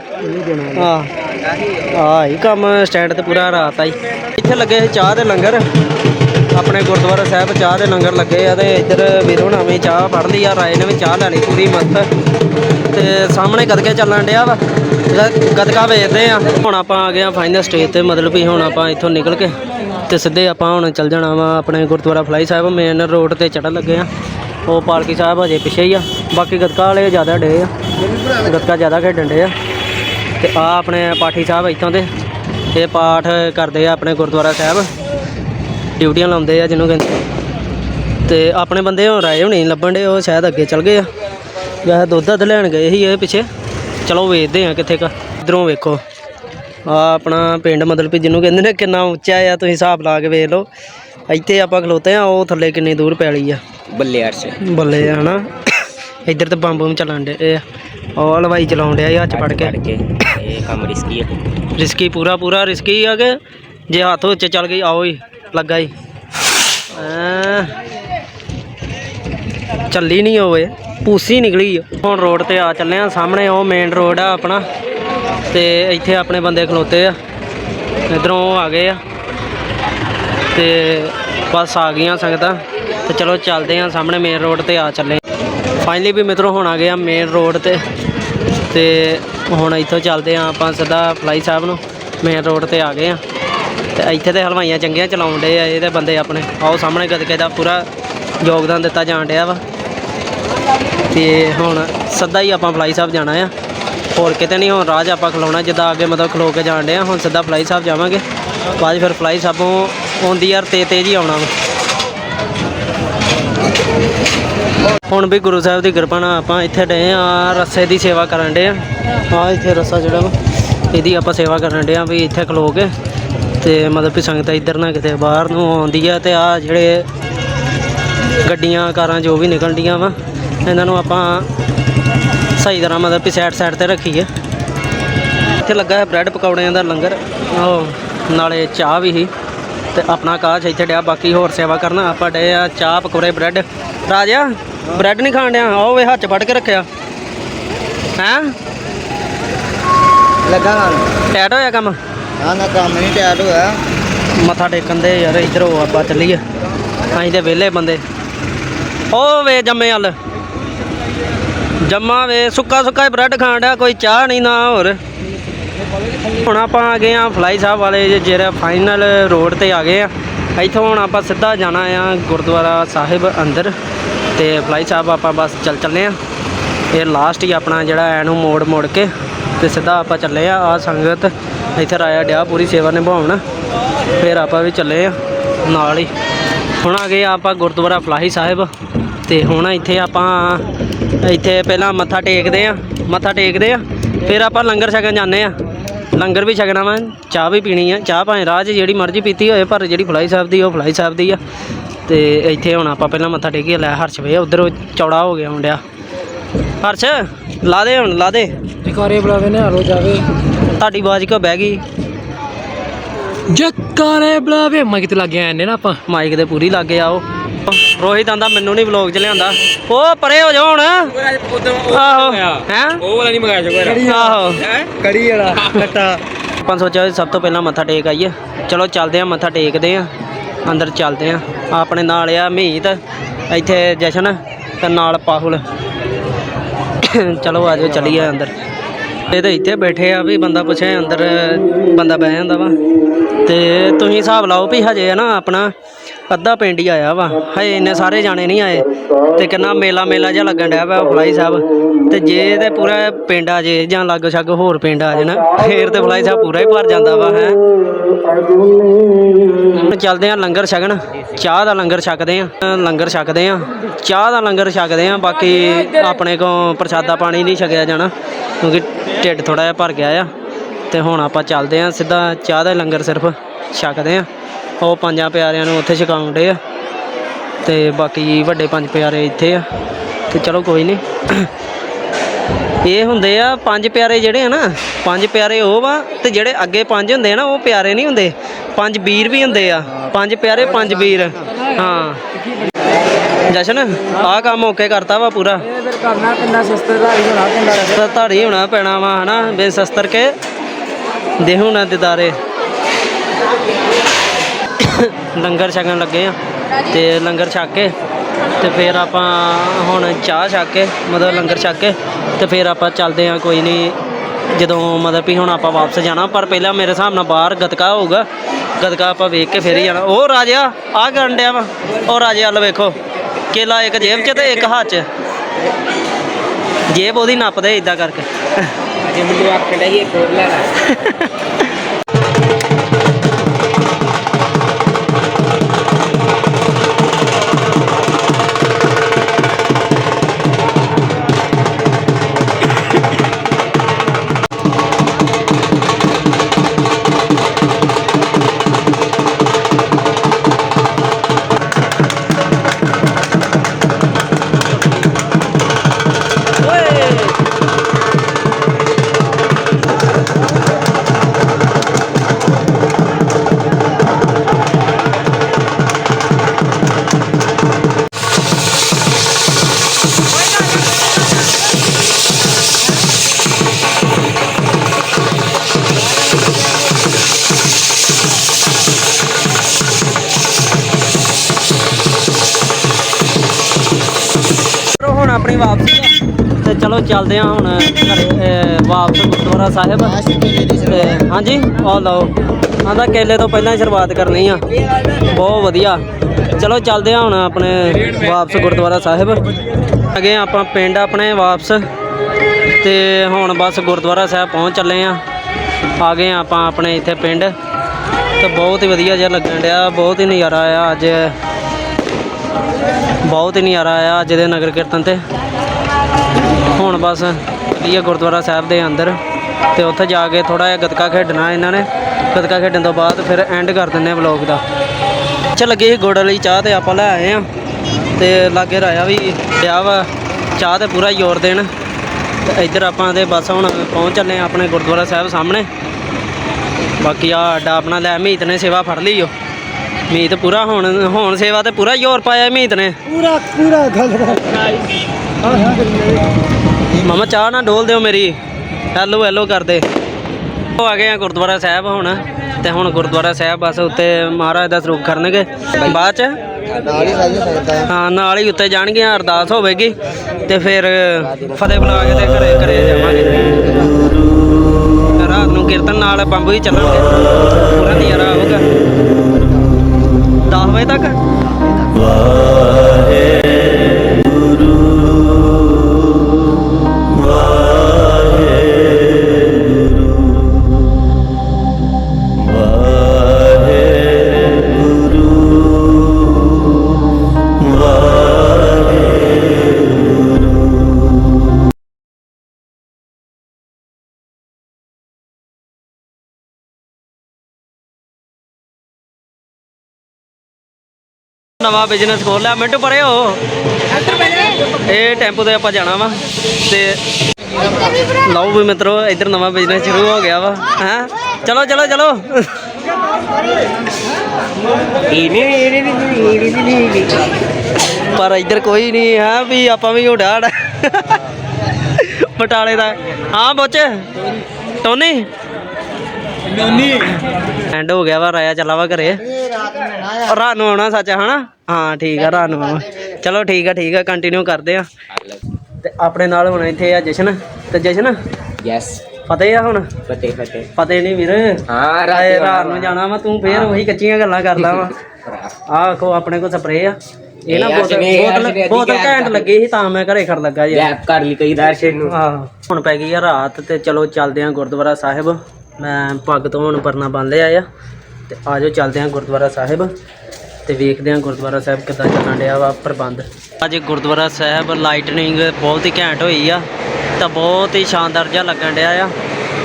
ਆ ਆ ਹੀ ਕੰਮ ਸਟੈਂਡ ਤੇ ਪੂਰਾ ਰਾਤ ਆਈ। ਇੱਥੇ ਲੱਗੇ ਚਾਹ ਦੇ ਲੰਗਰ। ਆਪਣੇ ਗੁਰਦੁਆਰਾ ਸਾਹਿਬ ਚਾਹ ਦੇ ਲੰਗਰ ਲੱਗੇ ਆ ਤੇ ਇੱਧਰ ਵੀਰੋ ਨਾਵੇਂ ਚਾਹ ਫੜ ਲਈ ਆ, ਰਾਏ ਨੇ ਵੀ ਚਾਹ ਲੈ ਲਈ ਪੂਰੀ ਮਸਤ। ਤੇ ਸਾਹਮਣੇ ਗਦਕੇ ਚੱਲਣ ਡਿਆ ਵਾ। ਗ- ਗਦਕਾ ਵੇਚਦੇ ਆ। ਹੁਣ ਆਪਾਂ ਆ ਗਏ ਆ ਫਾਈਨਲ ਸਟੇਜ ਤੇ, ਮਤਲਬ ਵੀ ਹੁਣ ਆਪਾਂ ਇੱਥੋਂ ਨਿਕਲ ਕੇ ਤੇ ਸਿੱਧੇ ਆਪਾਂ ਹੁਣ ਚੱਲ ਜਾਣਾ ਵਾ ਆਪਣੇ Gurdwara fly Sahib main road ਤੇ ਚੜਨ ਲੱਗੇ ਆ। ਉਹ ਪਾਲਕੀ ਸਾਹਿਬ ਹਜੇ ਪਿੱਛੇ ਹੀ ਆ। ਬਾਕੀ ਗਦਕਾ ਵਾਲੇ ਜ਼ਿਆਦਾ ਡੇ ਆ। ਗਦਕਾ ਜ਼ਿਆਦਾ ਖੇਡਣ ਡੇ ਆ। ਤੇ ਆ ਆਪਣੇ ਪਾਠੀ ਸਾਹਿਬ ਇੱਥੋਂ ਦੇ। ਇਹ ਪਾਠ ਕਰਦੇ ਆ ਆਪਣੇ ਗੁਰਦੁਆਰਾ ਸਾਹਿਬ। ਡਿਊਟੀਆਂ ਲਾਉਂਦੇ ਆ ਜਿਹਨੂੰ ਕਹਿੰਦੇ। ਤੇ ਆਪਣੇ ਬੰਦੇ ਹੁਣ ਰਾਏ ਹੋਣੀ ਲੱਭਣ ਦੇ ਉਹ ਸ਼ਾਇਦ ਅੱਗੇ ਚਲ ਗਏ ਆ। ਵੈਸੇ ਦੁੱਧ ਦੱਧ ਲੈਣ ਗਏ ਸੀ ਇਹ ਪਿੱਛੇ। ਚਲੋ ਵੇਖਦੇ ਆ ਕਿੱਥੇ ਕ ਇਧਰੋਂ ਵੇਖੋ। ਆ ਆਪਣਾ ਪਿੰਡ ਮਤਲਬ ਜਿਹਨੂੰ ਕਹਿੰਦੇ ਨੇ ਕਿੰਨਾ ਉੱਚਾ ਆ ਤੁਸੀਂ ਹਿਸਾਬ ਲਾ ਕੇ ਵੇਖ ਲਓ। ਇੱਥੇ ਆਪਾਂ ਖਲੋਤੇ ਆ ਉਹ ਥੱਲੇ ਕਿੰਨੀ ਦੂਰ ਪੈਲੀ ਆ। ਬੱਲੇ ਅਰਸ਼ ਬੱਲੇ ਆ ਹਨਾ। ਇੱਧਰ ਤੇ ਬੰਬ ਬੰਬ ਚਲਾਉਣ ਡੇ ਆ। ਉਹ ਹਲਵਾਈ ਚਲਾਉਣ ਡਿਆ ਹੱਥ ਫੜ ਕੇ। ਇਹ ਕੰਮ ਰਿਸਕੀ ਹੈ ਰਿਸਕੀ ਪੂਰਾ ਪੂਰਾ ਰਿਸਕੀ ਆ ਕਿ ਜੇ ਹੱਥ ਉੱਚੇ ਚੱਲ ਗਈ ਆਓ ਹੀ ਲੱਗਾ ਜੀ ਚੱਲੀ ਨਹੀਂ ਹੋਵੇ ਪੂਸੀ ਨਿਕਲੀ ਹੁਣ ਰੋਡ ਤੇ ਆ ਚੱਲੇ ਆ, ਸਾਹਮਣੇ ਉਹ ਮੇਨ ਰੋਡ ਆ ਆਪਣਾ, ਤੇ ਇੱਥੇ ਆਪਣੇ ਬੰਦੇ ਖਲੋਤੇ ਆ, ਇਧਰੋਂ ਉਹ ਆ ਗਏ ਆ, ਤੇ ਬਸ ਆ ਗਈਆਂ ਸੰਗਤਾਂ, ਤੇ ਚਲੋ ਚੱਲਦੇ ਆ, ਸਾਹਮਣੇ ਮੇਨ ਰੋਡ ਤੇ ਆ ਚੱਲੇ ਫਾਈਨਲੀ ਵੀ ਮਿੱਤਰੋ ਹੁਣ ਆ ਗਿਆ ਮੇਨ ਰੋਡ ਤੇ ਤੇ ਹੁਣ ਇੱਥੋਂ ਚੱਲਦੇ ਆ ਆਪਾਂ ਸਿੱਧਾ ਫਲਾਈ ਸਾਹਿਬ ਨੂੰ ਮੇਨ ਰੋਡ ਤੇ ਆ ਗਏ ਆ। ਤੇ ਇੱਥੇ ਤੇ ਹਲਵਾਈਆਂ ਚੰਗੀਆਂ ਚਲਾਉਣ ਡੇ ਆ, ਇਹਦੇ ਬੰਦੇ ਆਪਣੇ। ਆਓ ਸਾਹਮਣੇ ਗਦਕੇ ਦਾ ਪੂਰਾ ਯੋਗਦਾਨ ਦਿੱਤਾ ਜਾਣ ਡਿਆ ਵਾ। ਤੇ ਹੁਣ ਸਿੱਧਾ ਹੀ ਆਪਾਂ ਫਲਾਈ ਸਾਹਿਬ ਜਾਣਾ ਆ। ਹੋਰ ਕਿਤੇ ਨਹੀਂ, ਹੁਣ ਰਾਜ ਆਪਾਂ ਖਲੋਣਾ, ਜਿੱਦਾਂ ਅੱਗੇ ਮਤਲਬ ਖਲੋ ਕੇ ਜਾਣ ਡਿਆ ਹੁਣ ਸਿੱਧਾ ਫਲਾਈ ਸਾਹਿਬ ਜਾਵਾਂਗੇ। ਬਾਅਦ ਫਿਰ ਫਲਾਈ ਸਾਹਿਬੋਂ ਆਉਂਦੀ ਯਾਰ ਤੇ ਤੇਜ਼ ਹੀ ਆਉਣਾ ਵਾ। ਹੁਣ ਵੀ ਗੁਰੂ ਸਾਹਿਬ ਦੀ ਕਿਰਪਾ ਨਾਲ ਆਪਾਂ ਇੱਥੇ ਡਏ ਆ, ਰੱਸੇ ਦੀ ਸੇਵਾ ਕਰਨ ਡੇ ਆ। ਆ ਇੱਥੇ ਰੱਸਾ ਜਿਹੜਾ ਵਾ, ਇਹਦੀ ਆਪਾਂ ਸੇਵਾ ਕਰਨ ਡੇ ਆ ਵੀ ਇੱਥੇ ਖਲੋ ਕੇ। ਤੇ ਮਤਲਬ ਵੀ ਸੰਗਤ ਇੱਧਰ ਨਾ ਕਿਤੇ ਬਾਹਰ ਨੂੰ ਆਉਂਦੀ ਆ ਤੇ ਆ ਜਿਹੜੇ ਗੱਡੀਆਂ ਕਾਰਾਂ ਜੋ ਵੀ ਨਿਕਲਦੀਆਂ ਵਾ ਇਹਨਾਂ ਨੂੰ ਆਪਾਂ ਸਹੀ ਤਰ੍ਹਾਂ ਮਤਲਬ ਵੀ ਸਾਈਡ ਸਾਈਡ ਤੇ ਰੱਖੀਏ। ਇੱਥੇ ਲੱਗਾ ਹੈ ਬ੍ਰੈਡ ਪਕੌੜਿਆਂ ਦਾ ਲੰਗਰ ਉਹ ਨਾਲੇ ਚਾਹ ਵੀ ਸੀ ਤੇ ਆਪਣਾ ਕਾਸ਼ ਇੱਥੇ ਡਿਆ ਬਾਕੀ ਹੋਰ ਸੇਵਾ ਕਰਨਾ ਆਪਾਂ ਡੇ ਆ ਚਾਹ ਪਕੌੜੇ ਬ੍ਰੈਡ ਰਾਜਾ ਬ੍ਰੈਡ ਨਹੀਂ ਖਾਣ ਡਿਆ ਆਓ ਵੇ ਹੱਥ ਫੜ ਕੇ ਰੱਖਿਆ। ਹੈਂ? ਲੱਗਾ ਨਾਲ। ਟੈਟ ਹੋਇਆ ਕੰਮ? ਨਾ ਨਾ ਕੰਮ ਨਹੀਂ ਟਾਇਰ ਹੋਇਆ। ਮੱਥਾ ਟੇਕਣ ਦੇ ਯਾਰ, ਇੱਧਰ ਹੋ ਆਪਾਂ ਚੱਲੀਏ। ਅਸੀਂ ਤੇ ਵਿਹਲੇ ਬੰਦੇ। ਉਹ ਵੇ ਜੰਮੇ ਹਲ। ਜੰਮਾ ਵੇ, ਸੁੱਕਾ ਸੁੱਕਾ ਬ੍ਰੈਡ ਖਾਣ ਡਿਆ, ਕੋਈ ਚਾਹ ਨਹੀਂ ਨਾ ਹੋਰ। ਹੁਣ ਆਪਾਂ ਆ ਗਏ ਆ ਫਲਾਈ ਸਾਹਿਬ ਵਾਲੇ ਜਿਹੜਾ ਫਾਈਨਲ ਰੋਡ ਤੇ ਆ ਗਏ ਆ। ਇੱਥੋਂ ਹੁਣ ਆਪਾਂ ਸਿੱਧਾ ਜਾਣਾ ਆ ਗੁਰਦੁਆਰਾ ਸਾਹਿਬ ਅੰਦਰ। ਤੇ ਫਲਾਈ ਸਾਹਿਬ ਆਪਾਂ ਬਸ ਚੱਲ ਚੱਲੇ ਆ। ਇਹ ਲਾਸਟ ਹੀ ਆਪਣਾ ਜਿਹੜਾ ਐ ਨੂੰ ਮੋੜ ਮੋੜ ਕੇ। ਤੇ ਸਿੱਧਾ ਆਪਾਂ ਚੱਲੇ ਆ ਆ ਸੰਗਤ ਇੱਥੇ ਰਾਇਆ ਡਿਆ ਪੂਰੀ ਸੇਵਾ ਨਿਭਾਉਣ। ਫਿਰ ਆਪਾਂ ਵੀ ਚੱਲੇ ਆ ਨਾਲ ਹੀ। ਹੁਣ ਆ ਗਏ ਆਪਾਂ ਗੁਰਦੁਆਰਾ ਫਲਾਹੀ ਸਾਹਿਬ। ਤੇ ਹੁਣ ਇੱਥੇ ਆਪਾਂ, ਇੱਥੇ ਪਹਿਲਾਂ ਮੱਥਾ ਟੇਕਦੇ ਆ, ਮੱਥਾ ਟੇਕਦੇ ਆ, ਫਿਰ ਆਪਾਂ ਲੰਗਰ ਛਕਣ ਜਾਂਦੇ ਆ। ਲੰਗਰ ਵੀ ਛਕਣਾ ਵਾ, ਚਾਹ ਵੀ ਪੀਣੀ ਆ, ਚਾਹ ਭਾਵੇਂ ਰਾਹ 'ਚ ਜਿਹੜੀ ਮਰਜ਼ੀ ਪੀਤੀ ਹੋਏ, ਪਰ ਜਿਹੜੀ ਫਲਾਈ ਸਾਹਿਬ ਦੀ, ਉਹ ਫਲਾਈ ਸਾਹਿਬ ਦੀ ਆ। ਤੇ ਇੱਥੇ ਹੁਣ ਆਪਾਂ ਪਹਿਲਾਂ ਮੱਥਾ ਟੇਕੀ ਲੈ ਹਰਸ਼ ਵੇ ਉਧਰ ਚੌੜਾ ਹੋ ਗਿਆ ਮੁੰਡਿਆ। ਹਰਸ਼, ਲਾ ਦੇ ਹੁਣ, ਲਾ ਦੇ। ਜਕਾਰੇ ਬੁਲਾਵੇ ਨੇ ਹਾਲੋ ਜਾਵੇ। ਤੁਹਾਡੀ ਆਵਾਜ਼ ਕਿਉਂ ਬਹਿ ਗਈ? ਜਕਾਰੇ ਬੁਲਾਵੇ। ਮੈਂ ਕਿਤੇ ਲੱਗ ਗਿਆ ਐਨੇ ਨਾ ਆਪਾਂ। ਮਾਈਕ ਦੇ ਪੂਰੀ ਲੱਗੇ ਆਓ ਰੋਹਿਤ ਆਂਦਾ ਮੈਨੂੰ ਨਹੀਂ ਵਲੌਗ 'ਚ ਲਿਆਂਦਾ। ਉਹ ਪਰੇ ਹੋ ਜਾ ਹੁਣ। ਆਹੋ ਹੈ? ਉਹ ਵਾਲਾ ਨਹੀਂ ਮੰਗਾਇਆ ਜਕਾਰਾ ਆਹੋ। ਕੜੀ ਵਾਲਾ ਕੱਟਾ ਆਪਾਂ ਸੋਚਿਆ ਸਭ ਤੋਂ ਪਹਿਲਾਂ ਮੱਥਾ ਟੇਕ ਆਈਏ। ਚਲੋ ਚੱਲਦੇ ਆ ਮੱਥਾ ਟੇਕਦੇ ਆ। ਅੰਦਰ ਚੱਲਦੇ ਆ। ਆਪਣੇ ਨਾਲ ਆ ਮੀਤ ਇੱਥੇ ਜਸ਼ਨ ਤੇ ਨਾਲ ਪਾਹੁਲ। ਚਲੋ ਆਜੋ ਚੱਲੀਏ ਅੰਦਰ। ਇਹ ਤਾਂ ਇੱਥੇ ਬੈਠੇ ਆ ਵੀ ਬੰਦਾ ਪੁੱਛੇ ਅੰਦਰ, ਬੰਦਾ ਬਹਿ ਜਾਂਦਾ ਵਾ। ਤੇ ਤੁਸੀਂ ਹਿਸਾਬ ਲਾਓ ਵੀ ਹਜੇ ਆ ਨਾ ਆਪਣਾ, ਅੱਧਾ ਪਿੰਡ ਹੀ ਆਇਆ ਵਾ। ਹਜੇ ਇੰਨੇ ਸਾਰੇ ਜਾਣੇ ਨਹੀਂ ਆਏ। ਤੇ ਕਿੰਨਾ ਮੇਲਾ ਮੇਲਾ ਜਿਹਾ ਲੱਗਣ ਡਿਆ ਵਾ, ਫਲਾਈ ਸਾਹਿਬ। ਤੇ ਜੇ ਤੇ ਪੂਰਾ ਪਿੰਡ ਆ ਜੇ ਜਾਂ ਲੱਗ ਛੱਗ ਹੋਰ ਪਿੰਡ ਆ ਜੇ ਨਾ, ਫੇਰ ਤੇ ਫਲਾਈ ਸਾਹਿਬ ਪੂਰਾ ਹੀ ਭਰ ਜਾਂਦਾ ਵਾ, ਹੈ? ਚੱਲਦੇ ਆ ਲੰਗਰ ਛਕਣ, ਚਾਹ ਦਾ ਲੰਗਰ ਛਕਦੇ ਆ ਲੰਗਰ ਛਕਦੇ ਆ, ਚਾਹ ਦਾ ਲੰਗਰ ਛਕਦੇ ਆ, ਬਾਕੀ ਆਪਣੇ ਕੋਲ ਪ੍ਰਸ਼ਾਦਾ ਪਾਣੀ ਨਹੀਂ ਛਕਿਆ ਜਾਣਾ, ਕਿਉਂਕਿ ਢਿੱਡ ਥੋੜਾ ਜਿਹਾ ਭਰ ਗਿਆ ਆ। ਤੇ ਹੁਣ ਆਪਾਂ ਚੱਲਦੇ ਆ, ਸਿੱਧਾ ਚਾਹ ਦਾ ਲੰਗਰ ਸਿਰਫ ਛਕਦੇ ਆ। ਉਹ ਪੰਜਾਂ ਪਿਆਰਿਆਂ ਨੂੰ ਉੱਥੇ ਛਕਾਉਂਦੇ ਆ। ਤੇ ਬਾਕੀ ਵੱਡੇ ਪੰਜ ਪਿਆਰੇ ਇੱਥੇ ਆ। ਤੇ ਚਲੋ ਕੋਈ ਨਹੀਂ। ਇਹ ਹੁੰਦੇ ਆ ਪੰਜ ਪਿਆਰੇ ਜਿਹੜੇ ਆ ਨਾ ਪੰਜ ਪਿਆਰੇ ਉਹ ਵਾ ਤੇ ਜਿਹੜੇ ਅੱਗੇ ਪੰਜ ਹੁੰਦੇ ਆ ਨਾ ਉਹ ਪਿਆਰੇ ਨਹੀਂ ਹੁੰਦੇ। ਪੰਜ ਵੀਰ ਵੀ ਹੁੰਦੇ ਆ। ਪੰਜ ਪਿਆਰੇ ਪੰਜ ਵੀਰ। ਹਾਂ। ਜਸ਼ਨ ਆਹ ਕੰਮ ਓਕੇ ਕਰਤਾ ਵਾ ਪੂਰਾ। ਇਹ ਫਿਰ ਕਰਨਾ ਕਿੰਨਾ ਸਸਤੇ ਹੋਣਾ ਕਿੰਨਾ ਤਾਂ ਧਾੜੀ ਹੋਣਾ ਪੈਣਾ ਵਾ ਹਨਾ? ਬੇਸਸਤਰ ਕੇ ਦੇਹੂ ਨਾ ਦਿਦਾਰੇ। ਲੰਗਰ ਛਕਣ ਲੱਗੇ ਆ ਤੇ ਲੰਗਰ ਛਕ ਕੇ ਤੇ ਫਿਰ ਆਪਾਂ ਹੁਣ ਚਾਹ ਛਕ ਕੇ ਮਤਲਬ ਲੰਗਰ ਛਕ ਕੇ ਤੇ ਫਿਰ ਆਪਾਂ ਚੱਲਦੇ ਆ ਕੋਈ ਨਹੀਂ ਜਦੋਂ ਮਤਲਬ ਵੀ ਹੁਣ ਆਪਾਂ ਵਾਪਸ ਜਾਣਾ ਪਰ ਪਹਿਲਾਂ ਮੇਰੇ ਹਿਸਾਬ ਨਾਲ ਬਾਹਰ ਗਤਕਾ ਹੋਊਗਾ ਗਤਕਾ ਆਪਾਂ ਵੇਖ ਕੇ ਫਿਰ ਹੀ ਜਾਣਾ। ਉਹ ਰਾਜਾ ਆ ਕਰਨ ਡਿਆ ਵਾ। ਉਹ ਰਾਜੇ ਵੱਲ ਵੇਖੋ ਕੇਲਾ ਇੱਕ ਜੇਬ 'ਚ ਤੇ ਇੱਕ ਹੱਥ 'ਚ। ਜੇਬ ਉਹਦੀ ਨੱਪਦੇ ਇਦਾਂ ਕਰਕੇ। ਜੇ ਮੈਨੂੰ ਆਖਣ ਹੀ ਇੱਕ ਹੋਰ ਲੈਣਾ ਚੱਲਦੇ ਆ ਹੁਣ ਘਰੇ ਅਹ, ਵਾਪਸ ਗੁਰਦੁਆਰਾ ਸਾਹਿਬ। ਤੇ ਹਾਂਜੀ ਆ ਲਓ। ਆਂਦਾ ਕੇਲੇ ਤੋਂ ਪਹਿਲਾਂ ਹੀ ਸ਼ੁਰੂਆਤ ਕਰਨੀ ਆ। ਬਹੁਤ ਵਧੀਆ। ਚਲੋ ਚੱਲਦੇ ਆ ਹੁਣ ਆਪਣੇ ਵਾਪਸ ਗੁਰਦੁਆਰਾ ਸਾਹਿਬ। ਅਗੇ ਆਪਾਂ ਪਿੰਡ ਆਪਣੇ ਵਾਪਸ। ਤੇ ਹੁਣ ਬਸ ਗੁਰਦੁਆਰਾ ਸਾਹਿਬ ਪਹੁੰਚ ਚੱਲੇ ਆ ਆ ਗਏ ਆ ਆਪਾਂ ਆਪਣੇ ਇੱਥੇ ਪਿੰਡ। ਤੇ ਬਹੁਤ ਹੀ ਵਧੀਆ ਜਿਹਾ ਲੱਗਣ ਡਿਆ। ਬਹੁਤ ਹੀ ਨਜ਼ਾਰਾ ਆਇਆ ਅੱਜ। ਬਹੁਤ ਹੀ ਨਜ਼ਾਰਾ ਆਇਆ ਅੱਜ ਦੇ ਨਗਰ ਕੀਰਤਨ ਤੇ। ਹੁਣ ਬਸ ਇਹ ਗੁਰਦੁਆਰਾ ਸਾਹਿਬ ਦੇ ਅੰਦਰ ਤੇ ਉੱਥੇ ਜਾ ਕੇ ਥੋੜਾ ਜਿਹਾ ਗੱਤਕਾ ਖੇਡਣਾ ਇਹਨਾਂ ਨੇ। ਗੱਤਕਾ ਖੇਡਣ ਤੋਂ ਬਾਅਦ ਫਿਰ ਐਂਡ ਕਰ ਦਿੰਦੇ ਆ ਵਲੌਗ ਦਾ। ਅੱਛਾ ਲੱਗੀ ਸੀ ਗੁੜ ਵਾਲੀ ਚਾਹ ਤੇ ਆਪਾਂ ਲੈ ਆਏ ਆ ਤੇ ਲਾਗੇ ਰਾਇਆ ਵੀ ਪਿਆ ਵਾ ਚਾਹ ਤੇ ਪੂਰਾ ਜ਼ੋਰ ਦੇਣ। ਤੇ ਇੱਧਰ ਆਪਾਂ ਤੇ ਬਸ ਹੁਣ ਪਹੁੰਚ ਚੱਲੇ ਆ ਆਪਣੇ ਗੁਰਦੁਆਰਾ ਸਾਹਿਬ ਸਾਹਮਣੇ। ਬਾਕੀ ਆ ਅੱਡਾ ਆਪਣਾ ਲੈ, ਮੀਤ ਨੇ ਸੇਵਾ ਫੜ ਲਈ ਓ। ਮੀਤ ਪੂਰਾ ਹੁਣ ਹੁਣ ਸੇਵਾ ਤੇ ਪੂਰਾ ਜ਼ੋਰ ਪਾਇਆ ਮੀਤ ਨੇ। ਪੂਰਾ ਪੂਰਾ ਗੱਲ ਮਮਾ ਚਾਹ ਨਾ ਡੋਲ ਦਿਓ ਮੇਰੀ। ਹੈਲੋ ਹੈਲੋ ਕਰਦੇ। ਉਹ ਆ ਗਏ ਆ ਗੁਰਦੁਆਰਾ ਸਾਹਿਬ ਹੁਣ। ਤੇ ਹੁਣ ਗੁਰਦੁਆਰਾ ਸਾਹਿਬ ਬਸ ਉੱਤੇ ਮਹਾਰਾਜ ਦਾ ਸਰੂਪ ਕਰਨਗੇ। ਬਾਅਦ ਚ? ਹਾਂ, ਨਾਲ ਹੀ ਉੱਤੇ ਜਾਣਗੀਆਂ, ਅਰਦਾਸ ਹੋਵੇਗੀ। ਤੇ ਫਿਰ ਫਤਿਹ ਬੁਲਾ ਕੇ ਤੇ ਘਰੇ ਘਰੇ ਜਾਵਾਂਗੇ। ਰਾਤ ਨੂੰ ਕੀਰਤਨ ਨਾਲ ਬੰਬ ਹੀ ਚੱਲਣਗੇ। ਪੂਰਾ ਨਜ਼ਾਰਾ ਆਊਗਾ 10 ਵਜੇ ਤੱਕ? ਨਵਾਂ ਬਿਜ਼ਨਸ ਖੋਲ ਲਿਆ। ਮਿੰਟੂ ਪਰੇ ਹੋ। ਇਹ ਟੈਂਪੂ ਤੇ ਆਪਾਂ ਜਾਣਾ ਵਾ ਤੇ ਲਓ ਵੀ ਮਿੱਤਰੋ ਇੱਧਰ ਨਵਾਂ ਬਿਜ਼ਨਸ ਸ਼ੁਰੂ ਹੋ ਗਿਆ ਵਾ। ਹੈ? ਚਲੋ ਚਲੋ ਚਲੋ। ਪਰ ਇੱਧਰ ਕੋਈ ਨਹੀਂ ਹੈ ਵੀ ਆਪਾਂ ਵੀ ਉਡਾੜ ਬਟਾਲੇ ਦਾ। ਹਾਂ ਬੋਚ ਟੋਨੀ? ਟੋਨੀ ਐਂਡ ਹੋ ਗਿਆ ਵਾ ਰਾਇਆ ਚੱਲਾ ਵਾ ਘਰੇ। ਰਾਤ ਨੂੰ ਆਉਣਾ ਸੱਚ ਹਨਾ? ਹਾਂ ਠੀਕ ਆ ਰਾਤ ਨੂੰ ਆਉਣਾ। ਚਲੋ ਠੀਕ ਆ ਠੀਕ ਆ ਕੰਟੀਨਿਊ ਕਰਦੇ ਆ। ਤੇ ਆਪਣੇ ਨਾਲ ਹੁਣ ਇੱਥੇ ਆ ਜਸ਼ਨ। ਤੇ ਜਸ਼ਨ ਯੈਸ ਫਤਿਹ ਆ ਹੁਣ? ਫਤਿਹ ਫਤਿਹ। ਫਤਿਹ ਨਹੀਂ ਵੀਰ। ਹਾਂ ਰਾਏ ਰਾਤ ਨੂੰ ਜਾਣਾ ਵਾ ਤੂੰ ਫੇਰ ਉਹੀ ਕੱਚੀਆਂ ਗੱਲਾਂ ਕਰਦਾ ਵਾ। ਆਹ ਆਖੋ ਆਪਣੇ ਕੋਲ ਸਪਰੇ ਆ। ਇਹ ਨਾ ਇਹ ਬੋਤਲ ਅਸ਼ਨੇ- ਇਹ ਬੋਤਲ ਘੈਂਟ ਲੱਗੀ ਸੀ ਤਾਂ ਮੈਂ ਘਰੇ ਖੜ ਲੱਗਾ ਜੀ ਗੈਪ ਕਰ ਲਈ ਕਈ ਦਰਸ਼ਨ ਨੂੰ ਆਹ ਹੁਣ ਪੈ ਗਈ ਆ ਰਾਤ ਤੇ ਚਲੋ ਚੱਲਦੇ ਆ ਗੁਰਦੁਆਰਾ ਸਾਹਿਬ। ਮੈਂ ਪੱਗ ਤੋਂ ਹੁਣ ਪਰਨਾ ਬੰਨ ਲਿਆ ਆ। ਤੇ ਜਾਓ, ਚੱਲਦੇ ਹਾਂ ਗੁਰਦੁਆਰਾ ਸਾਹਿਬ ਤੇ ਵੇਖਦੇ ਹਾਂ ਗੁਰਦੁਆਰਾ ਸਾਹਿਬ ਕਿੱਦਾਂ ਚੱਲਣ ਡਿਆ ਵਾ ਪ੍ਰਬੰਧ। ਅੱਜ ਗੁਰਦੁਆਰਾ ਸਾਹਿਬ ਲਾਈਟਨਿੰਗ ਬਹੁਤ ਹੀ ਘੈਂਟ ਹੋਈ ਆ, ਤਾਂ ਬਹੁਤ ਹੀ ਸ਼ਾਨਦਾਰ ਜਿਹਾ ਲੱਗਣ ਡਿਆ ਆ।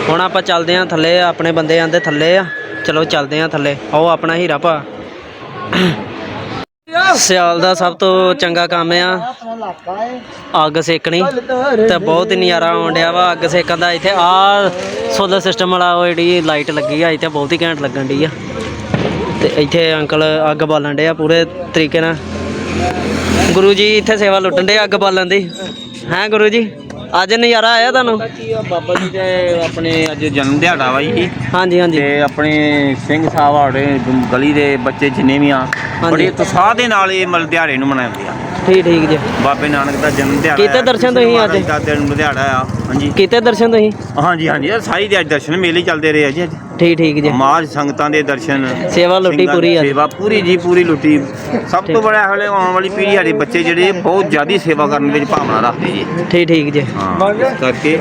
ਹੁਣ ਆਪਾਂ ਚੱਲਦੇ ਹਾਂ ਥੱਲੇ, ਆਪਣੇ ਬੰਦੇ ਆਂਦੇ ਥੱਲੇ ਆ। ਚਲੋ ਚੱਲਦੇ ਹਾਂ ਥੱਲੇ, ਆਓ ਆਪਣਾ ਹੀਰਾ ਭਾ। ਸਿਆਲ ਦਾ ਸਭ ਤੋਂ ਚੰਗਾ ਕੰਮ ਆ। ਅੱਗ ਸੇਕਣੀ, ਤੇ ਬਹੁਤ ਹੀ ਨਜ਼ਾਰਾ ਆਉਣ ਡਿਆ ਵਾ ਅੱਗ ਸੇਕਣ ਦਾ। ਇੱਥੇ ਆ ਸੋਲਰ ਸਿਸਟਮ ਵਾਲਾ ਉਹ ਜਿਹੜੀ ਲਾਈਟ ਲੱਗੀ ਆ, ਇੱਥੇ ਬਹੁਤ ਹੀ ਘੈਂਟ ਲੱਗਣ ਡਈ ਆ। ਤੇ ਇੱਥੇ ਅੰਕਲ ਅੱਗ ਬਾਲਣ ਡੇ ਆ ਪੂਰੇ ਤਰੀਕੇ ਨਾਲ। ਗੁਰੂ ਜੀ, ਇੱਥੇ ਸੇਵਾ ਲੁੱਟਣ ਡੇ ਅੱਗ ਬਾਲਣ ਦੀ। ਹੈਂ ਗੁਰੂ ਜੀ? ਅੱਜ ਨਜ਼ਾਰਾ ਆਇਆ ਤੁਹਾਨੂੰ? ਬਾਬਾ ਜੀ ਦੇ ਆਪਣੇ ਅੱਜ ਜਨਮ ਦਿਹਾੜਾ ਵਾ ਜੀ। ਹਾਂਜੀ ਹਾਂਜੀ। ਤੇ ਆਪਣੇ ਸਿੰਘ ਸਾਹਿਬ ਆੜੇ ਗਲੀ ਦੇ ਬੱਚੇ ਜਿੰਨੇ ਵੀ ਆ ਬੜੇ ਉਤਸ਼ਾਹ ਦੇ ਨਾਲ ਇਹ ਮਲ ਦਿਹਾੜੇ ਨੂੰ ਮਨਾਉਂਦੇ ਆ। ਠੀਕ ਠੀਕ ਜੀ। ਬਾਬੇ ਨਾਨਕ ਦਾ ਜਨਮ ਦਿਹਾੜਾ ਕੀਤੇ ਆ, ਦਰਸ਼ਨ ਤੁਸੀਂ ਅੱਜ? ਦਾ ਜਨਮ ਦਿਹਾੜਾ ਆ ਹਾਂਜੀ। ਕੀਤੇ ਦਰਸ਼ਨ ਤੁਸੀਂ? ਹਾਂਜੀ ਹਾਂਜੀ ਸਾਰੀ ਦੇ ਦਰਸ਼ਨ ਮੇਲੇ ਚੱਲਦੇ ਰਹੇ ਆ ਜੀ ਅੱਜ। ਠੀਕ ਠੀਕ ਜੀ। ਮਾਜ ਸੰਗਤਾਂ ਦੇ ਦਰਸ਼ਨ ਸੇਵਾ ਲੁੱਟੀ ਪੂਰੀ ਅੱਜ। ਸੇਵਾ ਪੂਰੀ ਜੀ ਪੂਰੀ ਲੁੱਟੀ। ਸਭ ਤੋਂ ਬੜਾ ਹਲੇ ਆਉਣ ਵਾਲੀ ਪੀੜ੍ਹੀ ਸਾਡੇ ਬੱਚੇ ਜਿਹੜੇ ਬਹੁਤ ਜ਼ਿਆਦਾ ਸੇਵਾ ਕਰਨ ਵਿੱਚ ਭਾਵਨਾ ਰੱਖਦੇ ਜੀ। ਠੀਕ ਠੀਕ ਜੀ। ਹਾਂ ਇਸ ਕਰਕੇ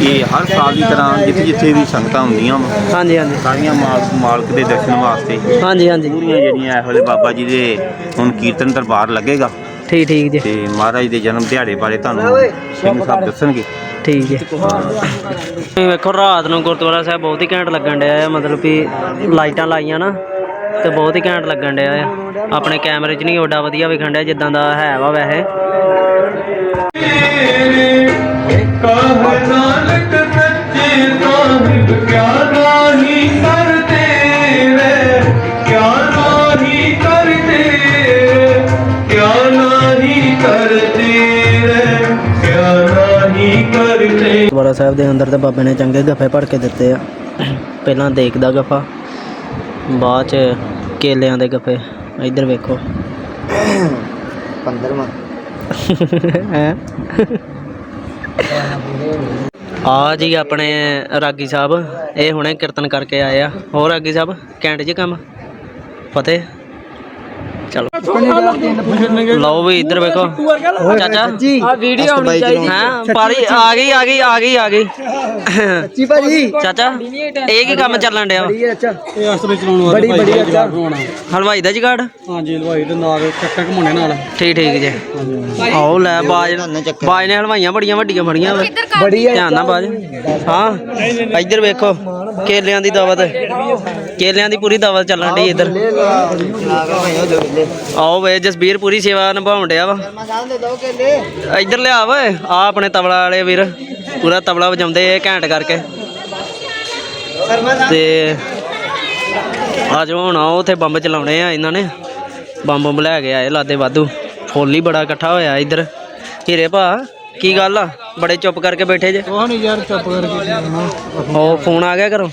ਇਹ ਹਰ ਸਾਲ ਦੀ ਤਰ੍ਹਾਂ ਜਿੱਥੇ ਜਿੱਥੇ ਵੀ ਸੰਗਤਾਂ ਹੁੰਦੀਆਂ ਵਾ ਹਾਂਜੀ ਹਾਂਜੀ। ਸਾਰੀਆਂ ਮਾਲਕ ਮਾਲਕ ਦੇ ਦਰਸ਼ਨ ਵਾਸਤੇ ਹਾਂਜੀ ਹਾਂਜੀ। ਪੂਰੀਆਂ ਜਿਹੜੀਆਂ ਇਸ ਵੇਲੇ ਬਾਬਾ ਜੀ ਦੇ ਹੁਣ ਕੀਰਤਨ ਦਰਬਾਰ ਲੱਗੇਗਾ। ਠੀਕ ਠੀਕ ਜੀ। ਤੇ ਮਹਾਰਾਜ ਦੇ ਜਨਮ ਦਿਹਾੜੇ ਬਾਰੇ ਤੁਹਾਨੂੰ ਸਿੰਘ ਸਾਹਿਬ ਦੱਸਣਗੇ। ਠੀਕ ਤੁਸੀਂ ਵੇਖੋ ਰਾਤ ਨੂੰ ਗੁਰਦੁਆਰਾ ਸਾਹਿਬ ਬਹੁਤ ਹੀ ਘੈਂਟ ਲੱਗਣ ਡਿਆ ਆ ਮਤਲਬ ਵੀ ਲਾਈਟਾਂ ਲਾਈਆਂ ਨਾ ਤੇ ਬਹੁਤ ਹੀ ਘੈਂਟ ਲੱਗਣ ਡਿਆ ਆ। ਆਪਣੇ ਕੈਮਰੇ 'ਚ ਨਹੀਂ ਓਡਾ ਵਧੀਆ ਵਿਖਣ ਡਿਆ ਜਿੱਦਾਂ ਦਾ ਹੈ ਵਾ ਵੈਸੇ। ਗੁਰਦੁਆਰਾ ਸਾਹਿਬ ਦੇ ਅੰਦਰ ਤਾਂ ਬਾਬੇ ਨੇ ਚੰਗੇ ਗੱਫੇ ਭੜ ਕੇ ਦਿੱਤੇ ਆ। ਪਹਿਲਾਂ ਦੇਖ ਦਾ ਗੱਫਾ, ਬਾਅਦ ਚ ਕੇਲਿਆਂ ਦੇ ਗੱਫੇ। ਇੱਧਰ ਵੇਖੋ। 15ਵਾਂ ਹੈ? ਆ ਜੀ ਆਪਣੇ ਰਾਗੀ ਸਾਹਿਬ, ਇਹ ਹੁਣੇ ਕੀਰਤਨ ਕਰਕੇ ਆਏ ਆ। ਹੋਰ ਰਾਗੀ ਸਾਹਿਬ, ਕੈਂਟ ਜੀ ਕੰਮ? ਫਤਿਹ। ਚਲੋ। ਲਓ ਵੀ ਇੱਧਰ ਵੇਖੋ। ਚਾਚਾ। ਆ ਵੀਡੀਓ ਆਉਣੀ ਚਾਹੀਦੀ। ਹਾਂ? ਪਾਰੀ ਆ ਗਈ ਆ ਗਈ ਆ ਗਈ ਆ ਗਈ। ਜੀ ਭਾਜੀ। ਚਾਚਾ ਇਹ ਕੀ ਕੰਮ ਚੱਲਣ ਡਿਆ ਵਾ? ਅੱਛਾ। ਇਹ ਅਸਲੇ ਚਲਾਉਣ ਵਾਲੇ ਬੜੀ ਬੜੀ ਅੱਛਾ। ਹਲਵਾਈ ਦਾ ਜਗਾੜ? ਹਾਂਜੀ ਹਲਵਾਈ ਦੇ ਨਾਲ ਚੱਕਾ ਘਮਾਉਣੇ ਨਾਲ। ਠੀਕ ਠੀਕ ਜੇ। ਆਓ ਲੈ ਬਾਜ ਬਾਜ ਨੇ ਹਲਵਾਈਆਂ ਬੜੀਆਂ ਵੱਡੀਆਂ ਫੜੀਆਂ ਬੜੀ ਧਿਆਨ ਨਾਲ ਬਾਜ। ਹਾਂ ਇੱਧਰ ਵੇਖੋ ਕੇਲਿਆਂ ਦੀ ਦਾਵਤ। ਕੇਲਿਆਂ ਦੀ ਪੂਰੀ ਦਾਵਤ ਚੱਲਣ ਡਈ ਇੱਧਰ। ਆਓ ਵੇ ਜਸਬੀਰ ਪੂਰੀ ਸੇਵਾ ਨਿਭਾਉਣ ਡਿਆ ਵਾ। ਇੱਧਰ ਲਿਆ ਓਏ ਆ ਆਪਣੇ ਤਬਲਾ ਵਾਲੇ ਵੀਰ ਪੂਰਾ ਤਬਲਾ ਵਜਾਉਂਦੇ ਇਹ ਘੈਂਟ ਕਰਕੇ। ਤੇ ਆ ਜੋ ਹੁਣ ਆਓ ਉੱਥੇ ਬੰਬ ਚਲਾਉਣੇ ਆ ਇਹਨਾਂ ਨੇ। ਬੰਬ ਬੰਬ ਲੈ ਕੇ ਆਏ ਲਾਦੇ ਵਾਧੂ। ਫੁੱਲ ਹੀ ਬੜਾ ਇਕੱਠਾ ਹੋਇਆ ਇੱਧਰ। ਹੀਰੇ ਭਾ ਕੀ ਗੱਲ ਆ? ਬੜੇ ਚੁੱਪ ਕਰਕੇ ਬੈਠੇ ਜੇ। ਉਹ ਨਹੀਂ ਯਾਰ ਚੁੱਪ ਕਰਕੇ ਉਹ ਫੋਨ ਆ ਗਿਆ ਕਰੋ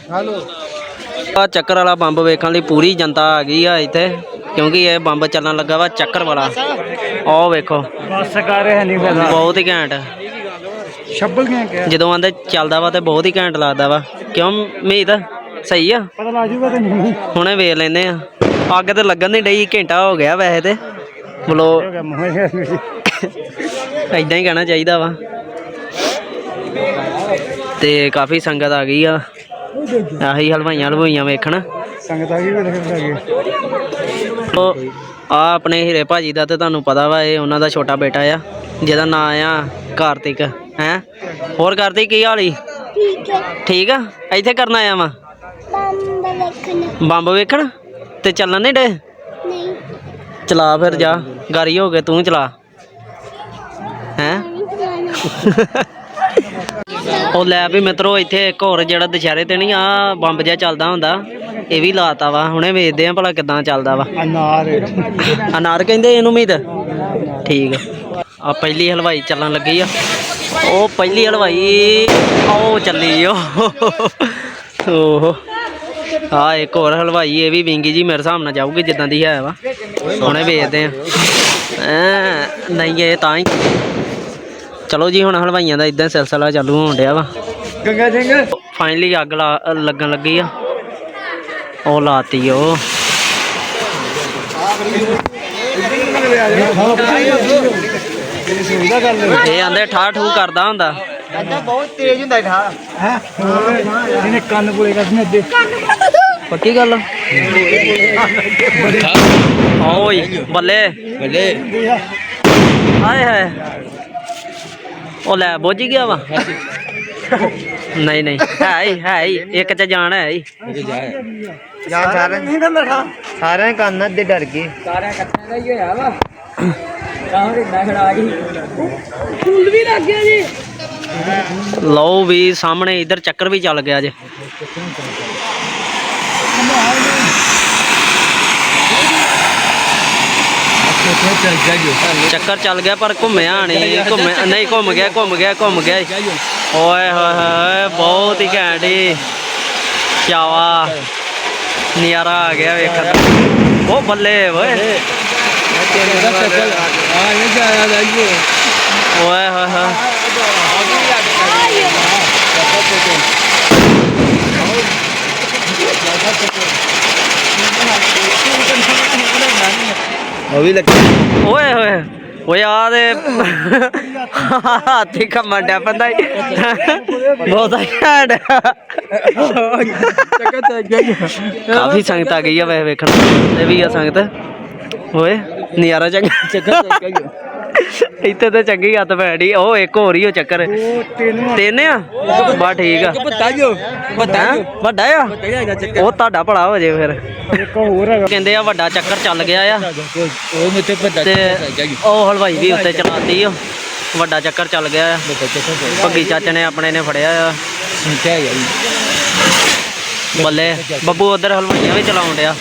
ਆ ਚੱਕਰ ਵਾਲਾ ਬੰਬ ਵੇਖਣ ਲਈ ਪੂਰੀ ਜਨਤਾ ਆ ਗਈ ਆ ਇੱਥੇ। ਕਿਉਂਕਿ ਇਹ ਬੰਬ ਚੱਲਣ ਲੱਗਾ ਵਾ ਚੱਕਰ ਵਾਲਾ। ਆਹ ਵੇਖੋ। ਬਸ ਕਰ ਰਿਹਾ ਨਹੀਂ ਫਾਇਦਾ ਬਹੁਤ ਹੀ ਘੈਂਟ। ਛੱਬਲ ਗਿਆ ਕਿ ਜਦੋਂ ਆਂਦੇ ਚੱਲਦਾ ਵਾ ਤੇ ਬਹੁਤ ਹੀ ਘੈਂਟ ਲੱਗਦਾ ਵਾ। ਕਿਉਂ ਮੀਤ? ਸਹੀ ਆ? ਪਤਾ ਲੱਗ ਜੂਗਾ ਤੇ ਨਹੀਂ। ਹੁਣੇ ਵੇਖ ਲੈਨੇ ਆ। ਅੱਗ ਤੇ ਲੱਗਣ ਨਹੀਂ ਡਈ ਘੰਟਾ ਹੋ ਗਿਆ ਵੈਸੇ ਤੇ। ਬਲੋ। ਇਦਾਂ ਹੀ ਕਹਿਣਾ ਚਾਹੀਦਾ ਵਾ। ਤੇ ਕਾਫੀ ਸੰਗਤ ਆ ਗਈ ਆ। ਆਹੀ ਹਲਵਾਈਆਂ ਹਲਵਾਈਆਂ ਵੇਖਣ। ਸੰਗਤ ਆ ਗਈ ਵੀ ਦੇਖ ਲੱਗੇ ਉਹ ਆ ਆਪਣੇ ਹੀਰੇ ਭਾਜੀ ਦਾ ਤੇ ਤੁਹਾਨੂੰ ਪਤਾ ਵਾ ਇਹ ਉਹਨਾਂ ਦਾ ਛੋਟਾ ਬੇਟਾ ਆ ਜਿਹਦਾ ਨਾਂ ਆ ਕਾਰਤਿਕ ਹੈ? ਹੋਰ ਕਾਰਤਿਕ ਕੀ ਹਾਲ ਈ? ਠੀਕ ਹੈ ਠੀਕ ਆ? ਇੱਥੇ ਕਰਨ ਆਇਆ ਵਾ? ਬੰਬ ਵੇਖਣ। ਬੰਬ ਵੇਖਣ? ਤੇ ਚੱਲਣ ਨਹੀਂ ਡੇ ਨਹੀਂ। ਚਲਾ ਫਿਰ ਜਾ ਗਾਰੀ ਹੋ ਕੇ ਤੂੰ ਚਲਾ। ਹੈ? ਉਹ ਲੈ ਵੀ ਮਿੱਤਰੋ ਇੱਥੇ ਇੱਕ ਹੋਰ ਜਿਹੜਾ ਦੁਸ਼ਹਿਰੇ ਤੇ ਨਹੀਂ ਆ ਬੰਬ ਜਿਹਾ ਚੱਲਦਾ ਹੁੰਦਾ। ਇਹ ਵੀ ਲਾਤਾ ਵਾ ਹੁਣੇ ਵੇਖਦੇ ਆ ਭਲਾ ਕਿਦਾਂ ਚੱਲਦਾ ਵਾ। ਅਨਾਰ ਅਨਾਰ ਕਹਿੰਦੇ ਇਹਨੂੰ ਮੀਤ? ਠੀਕ ਆ। ਪਹਿਲੀ ਹਲਵਾਈ ਚੱਲਣ ਲੱਗੀ ਆ। ਉਹ ਪਹਿਲੀ ਹਲਵਾਈ ਉਹ ਚੱਲੀ ਓ। ਓਹ। ਆ ਇੱਕ ਹੋਰ ਹਲਵਾਈ ਇਹ ਵੀ ਵਿੰਗੀ ਜੀ ਮੇਰੇ ਹਿਸਾਬ ਨਾਲ ਜਾਊਗੀ ਜਿੱਦਾਂ ਦੀ ਹੈ ਵਾ। ਹੁਣੇ ਵੇਖਦੇ ਆ ਐ ਨਹੀਂ ਇਹ ਤਾਂ ਹੀ। ਚਲੋ ਜੀ ਹੁਣ ਹਲਵਾਈਆਂ ਦਾ ਇਦਾਂ ਸਿਲਸਿਲਾ ਚਾਲੂ ਹੋਣ ਡਿਆ ਵਾ। ਗੰਗਾ ਸਿੰਘ। ਫਾਈਨਲੀ ਅੱਗ ਲੱਗਣ ਲੱਗੀ ਆ। ਉਹ ਲਾਤੀ ਉਹ। ਇਹ ਆਂਦੇ ਠਾ ਠੂ ਕਰਦਾ ਹੁੰਦਾ। ਬਹੁਤ ਤੇਜ਼ ਹੁੰਦਾ ਠਾ ਹੈ? ਇਹਨੇ ਕੰਨ ਕੋਲੇ ਕੱਢਨੇ ਅੱਦੇ ਪੱਕੀ ਗੱਲ? ਓਏ ਬੱਲੇ। ਬੱਲੇ। ਹਾਏ ਹਾਏ। ਉਹ ਲੈ ਬੁੱਝ ਗਿਆ ਵਾ। ਨਹੀਂ ਨਹੀਂ। ਹੈ ਹੀ ਹੈ ਹੀ। ਇੱਕ ਚ ਜਾਣ ਹੈ ਹੀ। ਜਾਂ ਸਾਰਿਆਂ ਨਹੀਂ ਕੰਨ ਠਾ ਸਾਰਿਆਂ ਕੰਨ ਅੱਦੇ ਡਰ ਗਏ। ਲਓ ਵੀ ਸਾਹਮਣੇ ਇਧਰ ਚੱਕਰ ਵੀ ਚੱਲ ਗਿਆ ਜੇ। ਚੱਕਰ ਚੱਲ ਗਿਆ ਪਰ ਘੁੰਮਿਆ ਨਹੀਂ। ਘੁੰਮਿਆ ਨਹੀਂ ਘੁੰਮ ਗਿਆ ਘੁੰਮ ਗਿਆ ਘੁੰਮ ਗਿਆ। ਓਏ ਹੋਏ ਹੋਏ ਬਹੁਤ ਹੀ ਘੈਂਟ ਈ ਚਾਵਾ ਨਜ਼ਾਰਾ ਆ ਗਿਆ ਵੇਖਣ ਦਾ। ਉਹ ਬੱਲੇ ਓਏ। ਓਏ ਹੋਏ ਹੋਏ। ਉਹ ਵੀ ਲੱਗ। ਓਏ ਹੋਏ। ਓਏ ਆ ਦੇ। ਹਾਥੀ ਕੰਮਣ ਡਿਆ ਪੰਦਾ ਬਹੁਤ ਘੈਂਟ। ਕਾਫੀ ਸੰਗਤ ਆ ਗਈ ਆ ਵੈਸੇ ਵੇਖਣ ਤੇ ਵੀ ਆ ਸੰਗਤ। ਓਏ, ਨਜ਼ਾਰਾ ਚੰਗਾ। ਇੱਥੇ ਤੇ ਚੰਗੀ ਹੱਥ ਪੈੜੀ ਉਹ ਇੱਕ ਹੋਰ ਹੀ ਉਹ ਚੱਕਰ। ਤੈਨੂੰ ਤਿੰਨ ਆ? ਬਾ ਠੀਕ ਆ। ਪਤਾ ਜੋ ਹੈਂ? ਵੱਡਾ ਆ? ਉਹ ਤੁਹਾਡਾ ਭਲਾ ਹੋ ਜੇ ਫਿਰ। ਇੱਕ ਹੋਰ ਹੈਗਾ। ਕਹਿੰਦੇ ਆ ਵੱਡਾ ਚੱਕਰ ਚੱਲ ਗਿਆ ਆ। ਉਹ ਪਤਾ ਤੇ ਉਹ ਹਲਵਾਈ ਵੀ ਉੱਤੇ ਚਲਾਤੀ ਉਹ ਵੱਡਾ ਚੱਕਰ ਚੱਲ ਗਿਆ ਆ। ਭੱਗੀ ਚਾਚੇ ਨੇ ਆਪਣੇ ਨੇ ਫੜਿਆ ਆ। ਬੱਲੇ ਬੱਬੂ ਉਧਰ ਹਲਵਾਈਆਂ ਵੀ ਚਲਾਉਣ ਡਿਆ।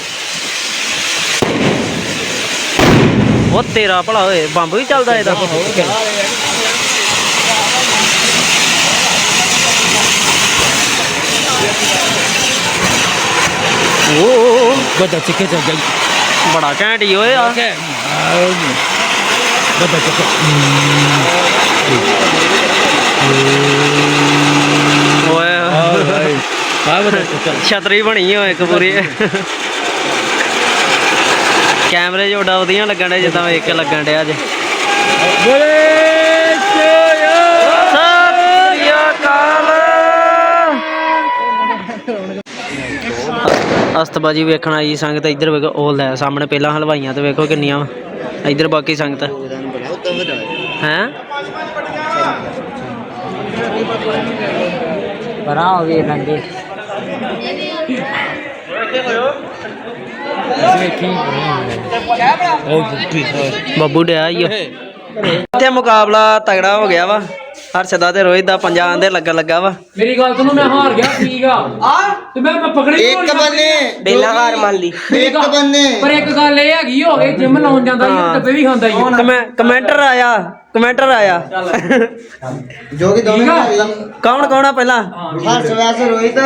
ਉਹ ਤੇਰਾ ਭਲਾ ਹੋਏ ਬੰਬ ਵੀ ਚੱਲਦਾ ਇਹਦਾ ਉਹ ਬੜਾ ਚੱਕਾ ਚੱਕ ਗਿਆ ਬੜਾ ਘੈਂਟ ਹੀ ਓਏ ਆ ਓਏ ਛਤਰੀ ਬਣੀ ਹੋ ਇੱਕ ਪੂਰੀ ਕੈਮਰੇ ਜੋੜਾ ਉਹਦੀਆਂ ਲੱਗਣ ਡਿਆ, ਜਿੱਦਾਂ ਵੇਖ ਕੇ ਲੱਗਣ ਡਿਆ ਅੱਜ। ਸਤਿ ਅਕਾਲ ਅਸਤਬਾਜੀ ਵੇਖਣ ਆਈ ਸੰਗਤ, ਇੱਧਰ ਵੇਖੋ, ਉਹ ਲੈ, ਸਾਹਮਣੇ ਪਹਿਲਾਂ ਹਲਵਾਈਆਂ ਤੇ ਵੇਖੋ ਕਿੰਨੀਆਂ ਵਾ। ਇੱਧਰ ਬਾਕੀ ਸੰਗਤ। ਹੈ? ਬਰਾ ਹੋ ਗਏ ਰੰਗੇ ਬੱਬੂ ਡਿਆ ਈ ਓ। ਇੱਥੇ ਮੁਕਾਬਲਾ ਤਗੜਾ ਹੋ ਗਿਆ ਵਾ। ਹਰਸ਼ਦਾ ਤੇ ਰੋਹਿਤ ਦਾ ਪੰਜਾ ਆਂਦੇ ਲੱਗਾ ਲੱਗਾ ਵਾ। ਮੇਰੀ ਗੱਲ ਸੁਣੋ ਮੈਂ ਹਾਰ ਗਿਆ ਠੀਕ ਆ। ਤੇ ਮੈਂ ਮੈਂ ਪਕੜੀ ਇੱਕ ਬੰਨੇ। ਡੇਲਾ ਹਾਰ ਮੰਨ ਲਈ। ਇੱਕ ਬੰਨੇ। ਪਰ ਇੱਕ ਗੱਲ ਇਹ ਹੈਗੀ ਹੋਵੇ ਜਿਮ ਲਾਉਣ ਜਾਂਦਾ ਹਾਂ। ਡੱਬੇ ਵੀ ਖਾਂਦਾ ਕਮੈ ਕਮੈਂਟਰ ਆਇਆ। ਕਮੈਂਟਰ ਆਇਆ। ਜੋ ਕਿ ਦੋਵੇਂ? ਕੌਣ ਕੌਣ ਆ ਪਹਿਲਾਂ? ਹਰਸ ਵੈਸ ਰੋਹਿਤ।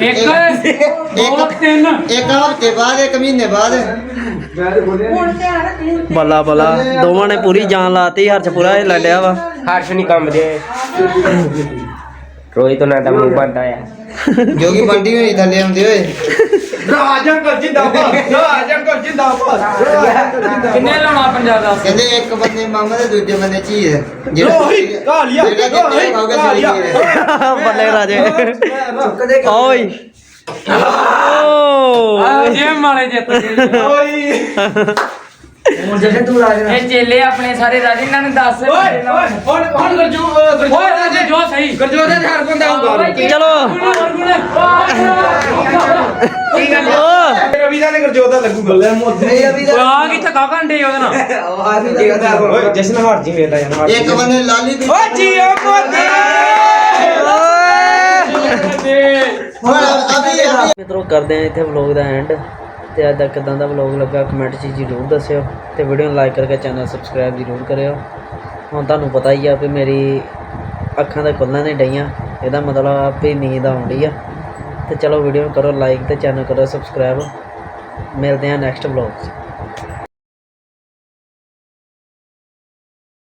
ਇੱਕ ਦੋ ਤਿੰਨ। ਇੱਕ ਹਫ਼ਤੇ ਬਾਅਦ ਇੱਕ ਮਹੀਨੇ ਬਾਅਦ। ਬੱਲਾ ਬੱਲਾ। ਦੋਵਾਂ ਨੇ ਪੂਰੀ ਜਾਨ ਲਾਤੀ ਹਰਸ਼ ਪੂਰਾ ਇਹ ਲੜਿਆ ਵਾ। ਹਰਸ਼ ਨਹੀਂ ਕੰਮ ਦੇ ਰੋਹਿਤ ਉਹਨਾਂ ਦਾ ਮੂੰਹ ਬੰਦਾ ਆ ਜੋ ਕਿ ਬੰਡੀ ਹੋਈ ਥੱਲੇ ਆਉਂਦੇ ਹੋਏ। ਕਿੰਨੇ ਲਾਉਣਾ ਪੰਜਾਬ ਦਾ ਕਹਿੰਦੇ ਇੱਕ ਬੰਦੇ ਮਾਮਾ ਤੇ ਦੂਜੇ ਬੰਦੇ ਝੀਰ ਜਿਹੜਾ ਕਾਲੀਆ ਕਾਲੀਆ ਬੱਲੇ ਰਾਜੇ। ਓਏ ਓ ਜਿਮ ਵਾਲੇ ਜਿੱਤ ਗਏ। ਇਹ ਚੇਲੇ ਆਪਣੇ ਸਾਰੇ ਰਾਜ ਇਹਨਾਂ ਨੂੰ ਦੱਸ। ਓਏ ਹੁਣ ਹੁਣ ਗਰਜੋ ਓਏ ਜੋ ਸਹੀ। ਗਰਜੋ ਦੇ ਹਰ ਬੰਦਾ ਹੋਊਗਾ ਚਲੋ। ਓ। ਆ ਕਿੱਥੇ ਕਾ ਘੰਟੇ ਉਹਦੇ ਨਾਲ? ਇੱਕ ਬੰਦੇ ਲਾਲੀ ਦੀ ਹੁਣ ਅਭੀ ਅਭੀ ਮਿੱਤਰੋ ਕਰਦੇ ਆ ਇੱਥੇ ਵਲੌਗ ਦਾ ਐਂਡ ਤੇ ਅੱਜ ਦਾ ਕਿਦਾਂ ਦਾ ਵਲੌਗ ਲੱਗਾ ਕਮੈਂਟ 'ਚ ਜ਼ਰੂਰ ਦੱਸਿਓ ਤੇ ਵੀਡੀਓ ਨੂੰ ਲਾਈਕ ਕਰਕੇ ਚੈਨਲ ਸਬਸਕ੍ਰਾਈਬ ਜ਼ਰੂਰ ਕਰਿਓ। ਹੁਣ ਤੁਹਾਨੂੰ ਪਤਾ ਹੀ ਆ ਵੀ ਮੇਰੀ ਅੱਖਾਂ ਦੇ ਖੁੱਲ੍ਹਣ ਨਹੀਂ ਡਈਆਂ, ਇਹਦਾ ਮਤਲਬ ਆ ਵੀ ਨੀਂਦ ਆਉਂਦੀ ਆ। ਤੇ ਚਲੋ ਵੀਡੀਓ ਨੂੰ ਕਰੋ ਲਾਈਕ ਤੇ ਚੈਨਲ ਕਰੋ ਸਬਸਕ੍ਰਾਈਬ ਮਿਲਦੇ ਆ ਨੈਕਸਟ ਵਲੌਗ 'ਚ।